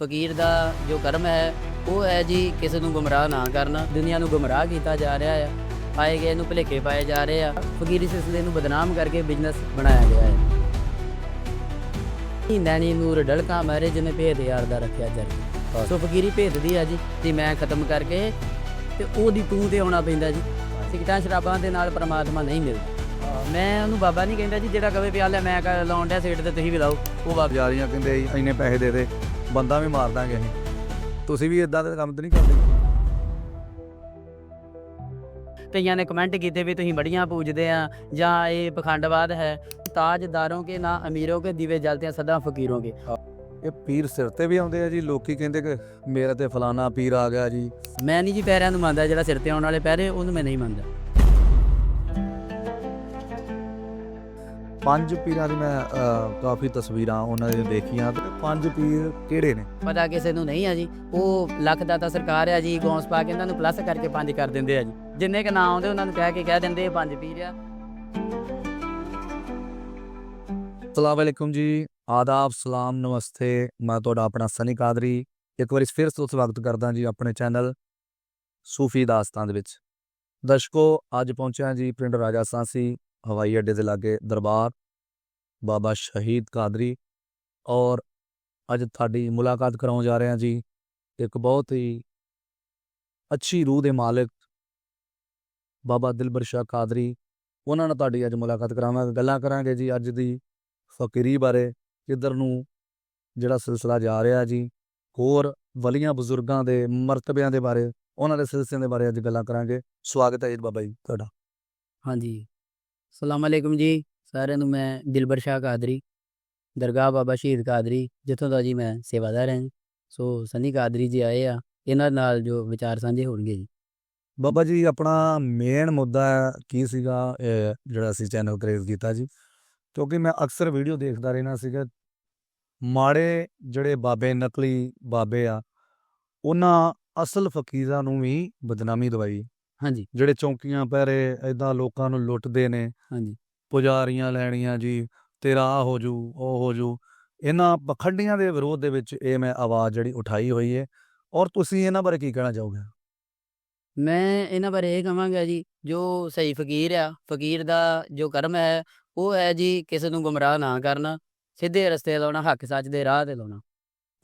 ਫਕੀਰ ਦਾ ਜੋ ਕਰਮ ਹੈ, ਉਹ ਹੈ ਜੀ ਕਿਸੇ ਨੂੰ ਗੁੰਮਰਾਹ ਨਾ ਕਰਨਾ, ਦੁਨੀਆ ਨੂੰ ਗੁੰਮਰਾਹ ਕੀਤਾ ਜਾ ਰਿਹਾ ਹੈ। ਪਾਏ ਗਏ ਨੂੰ ਭੁਲੇਖੇ ਪਾਏ ਜਾ ਰਹੇ ਆ। ਫਕੀਰੀ ਸਿਲਸਿਲੇ ਨੂੰ ਬਦਨਾਮ ਕਰਕੇ ਬਿਜ਼ਨਸ ਬਣਾਇਆ ਗਿਆ ਹੈ। ਨੈਣੀ ਨੂਰ ਡਲਕਾ ਮਾਰੇ ਜਿਹਨੇ ਭੇਦ ਯਾਰ ਦਾ ਰੱਖਿਆ ਜਰ ਸੋ ਫਕੀਰੀ ਭੇਦ ਦੀ ਆ ਜੀ, ਤੇ ਮੈਂ ਖਤਮ ਕਰਕੇ ਤੇ ਉਹਦੀ ਤੂੰ ਤੇ ਆਉਣਾ ਪੈਂਦਾ ਜੀ। ਸਿਗਟਾਂ ਸ਼ਰਾਬਾਂ ਦੇ ਨਾਲ ਪ੍ਰਮਾਤਮਾ ਨਹੀਂ ਮਿਲਦਾ। ਮੈਂ ਉਹਨੂੰ ਬਾਬਾ ਨਹੀਂ ਕਹਿੰਦਾ ਜੀ, ਜਿਹੜਾ ਕਵੇ ਪਿਆ ਲੈ ਮੈਂ ਲਾਉਣ ਡਿਆ ਸਿਗਰਟ ਤੇ ਤੁਸੀਂ ਵੀ ਲਾਓ, ਉਹ ਬਾਬਾ ਜਾਰੀਆਂ ਕਹਿੰਦੇ ਇੰਨੇ ਪੈਸੇ ਦੇ ਦੇ। ਬੰਦਾ ਵੀ ਮਾਰ ਦਾਂਗੇ ਅਸੀਂ। ਤੁਸੀਂ ਵੀ ਇਦਾਂ ਦੇ ਕੰਮ ਤੇ ਨਹੀਂ ਕਰਦੇ। ਕਈਆਂ ਨੇ ਕਮੈਂਟ ਕੀਤੇ ਵੀ ਤੁਸੀਂ ਬੜੀਆਂ ਪੂਜਦੇ ਆ ਜਾਂ ਇਹ ਪਖੰਡਵਾਦ ਹੈ। ਤਾਜਦਾਰੋਂ ਕੇ ਨਾ ਅਮੀਰੋਂ ਕੇ ਦੀਵੇ ਜਲਤੇ ਆ ਸਦਾ ਫਕੀਰੋਂ ਕੇ। ਇਹ ਪੀਰ ਸਿਰ ਤੇ ਵੀ ਆਉਂਦੇ ਆ ਜੀ। ਲੋਕੀ ਕਹਿੰਦੇ ਕਿ ਮੇਰਾ ਤੇ ਫਲਾਨਾ ਪੀਰ ਆ ਗਿਆ ਜੀ। ਮੈਂ ਨਹੀਂ ਜੀ ਪੈਰਿਆਂ ਨੂੰ ਮੰਨਦਾ ਜਿਹੜਾ ਸਿਰ ਤੇ ਆਉਣ ਵਾਲੇ ਪੈਰੇ ਉਹਨੂੰ ਮੈਂ ਨਹੀਂ ਮੰਨਦਾ। ਪੰਜ ਪੀਰਾਂ ਦੀ ਮੈਂ ਕਾਫੀ ਤਸਵੀਰਾਂ ਉਹਨਾਂ ਦੀਆਂ ਦੇਖੀਆਂ ਤੇ ਪੰਜ ਪੀਰ ਕਿਹੜੇ ਨੇ? ਪਤਾ ਕਿਸੇ ਨੂੰ ਨਹੀਂ ਆ ਜੀ। ਉਹ ਲੱਖ ਦਾ ਤਾਂ ਸਰਕਾਰ ਆ ਜੀ ਗੌਂਸ ਪਾ ਕੇ ਇਹਨਾਂ ਨੂੰ ਪਲੱਸ ਕਰਕੇ ਪੰਜ ਕਰ ਦਿੰਦੇ ਆ ਜੀ। ਜਿੰਨੇ ਕ ਨਾਂ ਆਉਂਦੇ ਉਹਨਾਂ ਨੂੰ ਕਹਿ ਕੇ ਕਹਿ ਦਿੰਦੇ ਇਹ ਪੰਜ ਪੀਰ ਆ। ਅਸਲਾਮ ਵਾਲੇਕੁਮ ਜੀ ਆਦਾਬ ਸਲਾਮ ਨਮਸਤੇ। ਮੈਂ ਤੁਹਾਡਾ ਆਪਣਾ ਸਨੀ ਕਾਦਰੀ। ਇੱਕ ਵਾਰੀ ਫਿਰ ਤੋਂ ਸਵਾਗਤ ਕਰਦਾ ਜੀ ਆਪਣੇ ਚੈਨਲ ਸੂਫੀ ਦਾਸਤਾਨ ਦੇ ਵਿੱਚ। ਦਰਸ਼ਕੋ ਅੱਜ ਪਹੁੰਚਿਆ ਜੀ ਪਿੰਡ ਰਾਜਾ ਸਾਂਸੀ। ਹਵਾਈ ਅੱਡੇ ਦੇ ਲਾਗੇ ਦਰਬਾਰ ਬਾਬਾ ਸ਼ਹੀਦ ਕਾਦਰੀ ਔਰ ਅੱਜ ਤੁਹਾਡੀ ਮੁਲਾਕਾਤ ਕਰਾਉਣ ਜਾ ਰਹੇ ਹਾਂ ਜੀ ਇੱਕ ਬਹੁਤ ਹੀ ਅੱਛੀ ਰੂਹ ਦੇ ਮਾਲਕ ਬਾਬਾ ਦਿਲਬਰ ਸ਼ਾਹ ਕਾਦਰੀ ਉਹਨਾਂ ਨਾਲ ਤੁਹਾਡੀ ਅੱਜ ਮੁਲਾਕਾਤ ਕਰਾਵਾਂਗੇ ਗੱਲਾਂ ਕਰਾਂਗੇ ਜੀ ਅੱਜ ਦੀ ਫਕੀਰੀ ਬਾਰੇ ਕਿੱਧਰ ਨੂੰ ਜਿਹੜਾ ਸਿਲਸਿਲਾ ਜਾ ਰਿਹਾ ਜੀ ਹੋਰ ਵਲੀਆਂ ਬਜ਼ੁਰਗਾਂ ਦੇ ਮਰਤਬਿਆਂ ਦੇ ਬਾਰੇ ਉਹਨਾਂ ਦੇ ਸਿਲਸਿਲੇ ਦੇ ਬਾਰੇ ਅੱਜ ਗੱਲਾਂ ਕਰਾਂਗੇ ਸਵਾਗਤ ਹੈ ਜੀ ਬਾਬਾ ਜੀ ਤੁਹਾਡਾ ਹਾਂਜੀ ਸਲਾਮ ਅਲੈਕੁਮ ਜੀ ਸਾਰਿਆਂ ਨੂੰ ਮੈਂ ਦਿਲਬਰ ਸ਼ਾਹ ਕਾਦਰੀ, ਦਰਗਾਹ ਬਾਬਾ ਸ਼ਹੀਦ ਕਾਦਰੀ, ਜਿੱਥੋਂ ਦਾ ਜੀ ਮੈਂ ਸੇਵਾਦਾਰ ਹਾਂ। ਸੋ ਸਨੀ ਕਾਦਰੀ ਜੀ ਆਏ ਆ, ਇਹਨਾਂ ਨਾਲ ਜੋ ਵਿਚਾਰ ਸਾਂਝੇ ਹੋਣਗੇ ਜੀ। ਬਾਬਾ ਜੀ, ਆਪਣਾ ਮੇਨ ਮੁੱਦਾ ਕੀ ਸੀਗਾ ਜਿਹੜਾ ਅਸੀਂ ਚੈਨਲ ਕ੍ਰੀਏਟ ਕੀਤਾ ਜੀ? ਕਿਉਂਕਿ ਮੈਂ ਅਕਸਰ ਵੀਡੀਓ ਦੇਖਦਾ ਰਹਿਣਾ ਸੀਗਾ, ਮਾੜੇ ਜਿਹੜੇ ਬਾਬੇ, ਨਕਲੀ ਬਾਬੇ ਆ, ਉਹਨਾਂ ਅਸਲ ਫਕੀਰਾਂ ਨੂੰ ਵੀ ਬਦਨਾਮੀ ਦਵਾਈ। ਹਾਂਜੀ। ਜਿਹੜੇ ਚੌਂਕੀਆਂ ਪਹਿਰੇ ਐਦਾਂ ਲੋਕਾਂ ਨੂੰ ਲੁੱਟਦੇ ਨੇ। ਹਾਂਜੀ। ਪੁਜਾਰੀਆਂ ਲੈਣੀਆਂ ਜੀ ਤੇਰਾ ਆ ਹੋ ਜੂ ਉਹ ਹੋ ਜੂ। ਇਹਨਾਂ ਪਖੰਡੀਆਂ ਦੇ ਵਿਰੋਧ ਦੇ ਵਿੱਚ ਇਹ ਮੈਂ ਆਵਾਜ਼ ਜਿਹੜੀ ਉਠਾਈ ਹੋਈ ਹੈ ਔਰ ਤੁਸੀਂ ਇਹਨਾਂ ਬਾਰੇ ਕੀ ਕਹਿਣਾ ਚਾਹੋਗੇ? ਮੈਂ ਇਹਨਾਂ ਬਾਰੇ ਇਹ ਕਹਾਂਗਾ ਜੀ ਜੋ ਸਹੀ ਫਕੀਰ ਆ ਫਕੀਰ ਦਾ ਜੋ ਕਰਮ ਹੈ ਉਹ ਹੈ ਜੀ ਕਿਸੇ ਨੂੰ ਗੁੰਮਰਾਹ ਨਾ ਕਰਨਾ ਸਿੱਧੇ ਰਸਤੇ ਲਾਉਣਾ ਹੱਕ ਸੱਚ ਦੇ ਰਾਹ ਤੇ ਲਾਉਣਾ।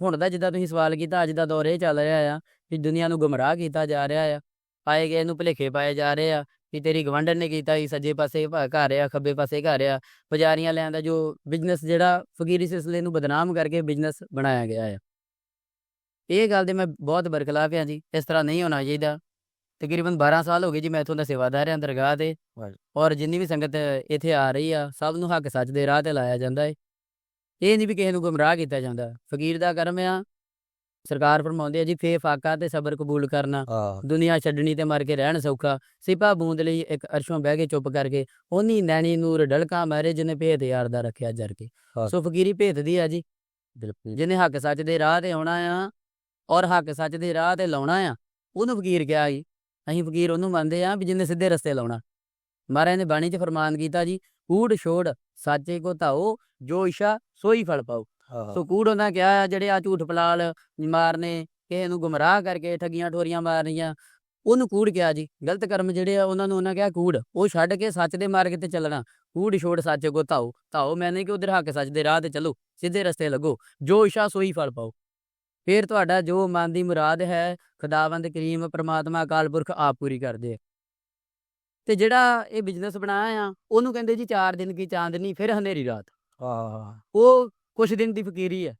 ਹੁਣ ਦਾ ਜਿੱਦਾਂ ਤੁਸੀਂ ਸਵਾਲ ਕੀਤਾ ਅੱਜ ਦਾ ਦੌਰ ਇਹ ਚੱਲ ਰਿਹਾ ਆ ਕਿ ਦੁਨੀਆ ਨੂੰ ਗੁੰਮਰਾਹ ਕੀਤਾ ਜਾ ਰਿਹਾ ਆ। ਆਏ ਗਏ ਨੂੰ ਭੁਲੇਖੇ ਪਾਏ ਜਾ ਰਹੇ ਆ ਕਿ ਤੇਰੀ ਗਵੰਡਨ ਨੇ ਕੀਤਾ ਸੀ ਸੱਜੇ ਪਾਸੇ ਘਰ ਆ ਖੱਬੇ ਪਾਸੇ ਘਰ ਆ। ਪੁਜਾਰੀਆਂ ਲੈਣ ਦਾ ਜੋ ਬਿਜ਼ਨਸ ਜਿਹੜਾ ਫਕੀਰੀ ਸਿਲਸਿਲੇ ਨੂੰ ਬਦਨਾਮ ਕਰਕੇ ਬਿਜ਼ਨਸ ਬਣਾਇਆ ਗਿਆ ਆ। ਇਹ ਗੱਲ ਦੇ ਮੈਂ ਬਹੁਤ ਬਰਖਲਾਫ ਹਾਂ ਜੀ ਇਸ ਤਰ੍ਹਾਂ ਨਹੀਂ ਹੋਣਾ ਚਾਹੀਦਾ। ਤਕਰੀਬਨ 12 ਸਾਲ ਹੋ ਗਏ ਜੀ ਮੈਂ ਇੱਥੋਂ ਦਾ ਸੇਵਾਦਾਰ ਹਾਂ ਦਰਗਾਹ ਤੇ। ਔਰ ਜਿੰਨੀ ਵੀ ਸੰਗਤ ਇੱਥੇ ਆ ਰਹੀ ਆ ਸਭ ਨੂੰ ਹੱਕ ਸੱਚ ਦੇ ਰਾਹ ਤੇ ਲਾਇਆ ਜਾਂਦਾ ਹੈ ਇਹ ਨਹੀਂ ਵੀ ਕਿਸੇ ਨੂੰ ਗੁੰਮਰਾਹ ਕੀਤਾ ਜਾਂਦਾ। ਫਕੀਰ ਦਾ ਕਰਮ ਆ ਸਰਕਾਰ ਫਰਮਾਉਂਦੀ ਹੈ ਜੀ ਫੇ ਫਾਕਾ ਤੇ ਸਬਰ ਕਬੂਲ ਕਰਨਾ। ਦੁਨੀਆ ਛੱਡਣੀ ਤੇ ਮਰ ਕੇ ਰਹਿਣ ਸੌਖਾ। ਸਿਪਾ ਬੂੰਦ ਲਈ ਇੱਕ ਅਰਸ਼ੋਂ ਬਹਿ ਕੇ ਚੁੱਪ ਕਰਕੇ ਉਹਨੀ ਨੈਣੀ ਨੂਰ ਡਲਕਾ ਮਾਰੇ ਜਿਹਨੇ ਭੇਦ ਯਾਰ ਦਾ ਰੱਖਿਆ ਜਰ ਕੇ। ਸੋ ਫਕੀਰੀ ਭੇਦ ਦੀ ਆ ਜੀ। ਬਿਲਕੁਲ। ਜਿਹਨੇ ਹੱਕ ਸੱਚ ਦੇ ਰਾਹ ਤੇ ਆਉਣਾ ਆ ਔਰ ਹੱਕ ਸੱਚ ਦੇ ਰਾਹ ਤੇ ਲਾਉਣਾ ਆ ਉਹਨੂੰ ਫਕੀਰ ਕਿਹਾ ਜੀ। ਅਸੀਂ ਫਕੀਰ ਉਹਨੂੰ ਮੰਨਦੇ ਆ ਵੀ ਜਿਹਨੇ ਸਿੱਧੇ ਰਸਤੇ ਲਾਉਣਾ। ਮਹਾਰਾਜ ਨੇ ਬਾਣੀ 'ਚ ਫਰਮਾਨ ਕੀਤਾ ਜੀ ਕੂੜ ਛੋੜ ਸਾਚੇ ਕੋ ਧਾਓ ਜੋ ਇਸ਼ਾ ਸੋਈ ਫਲ ਪਾਓ। ਸੋ ਕੂੜ ਉਹਨਾਂ ਕਿਹਾ ਆ ਜਿਹੜੇ ਆ ਝੂਠ ਪਲਾਲ ਮਾਰਨੇ ਕਿਸੇ ਨੂੰ ਗੁੰਮਰਾਹ ਕਰਕੇ ਠੱਗੀਆਂ ਠੋਰੀਆਂ ਮਾਰਨੀਆਂ ਉਹਨੂੰ ਕੂੜ ਕਿਹਾ ਜੀ। ਗਲਤ ਕਰਮ ਜਿਹੜੇ ਆ ਉਹਨਾਂ ਨੂੰ ਉਹਨਾਂ ਕਿਹਾ ਕੂੜ। ਉਹ ਛੱਡ ਕੇ ਸੱਚ ਦੇ ਮਾਰਗ ਤੇ ਚੱਲਣਾ। ਕੂੜ ਛੋੜ ਸੱਚ ਕੋ ਧਾਓ। ਧਾਓ ਮੈਂ ਨਹੀਂ ਕਿ ਉਧਰ ਹੱਕ ਸੱਚ ਦੇ ਰਾਹ ਤੇ ਚੱਲੋ ਸਿੱਧੇ ਰਸਤੇ ਲੱਗੋ। ਜੋ ਇਸ਼ਾ ਸੋਈ ਫਲ ਪਾਓ। ਫਿਰ ਤੁਹਾਡਾ ਜੋ ਮਨ ਦੀ ਮੁਰਾਦ ਹੈ ਖੁਦਾਵੰਦ ਕਰੀਮ ਪ੍ਰਮਾਤਮਾ ਅਕਾਲ ਪੁਰਖ ਆਪ ਪੂਰੀ ਕਰਦੇ ਆ। ਤੇ ਜਿਹੜਾ ਇਹ ਬਿਜ਼ਨਸ ਬਣਾਇਆ ਆ ਉਹਨੂੰ ਕਹਿੰਦੇ ਜੀ 4 ਦਿਨ ਕੀ ਚਾਂਦਨੀ ਫਿਰ ਹਨੇਰੀ ਰਾਤ। ਆ ਉਹ ਕੁਛ ਦਿਨ ਦੀ ਫਕੀਰੀ ਹੈ।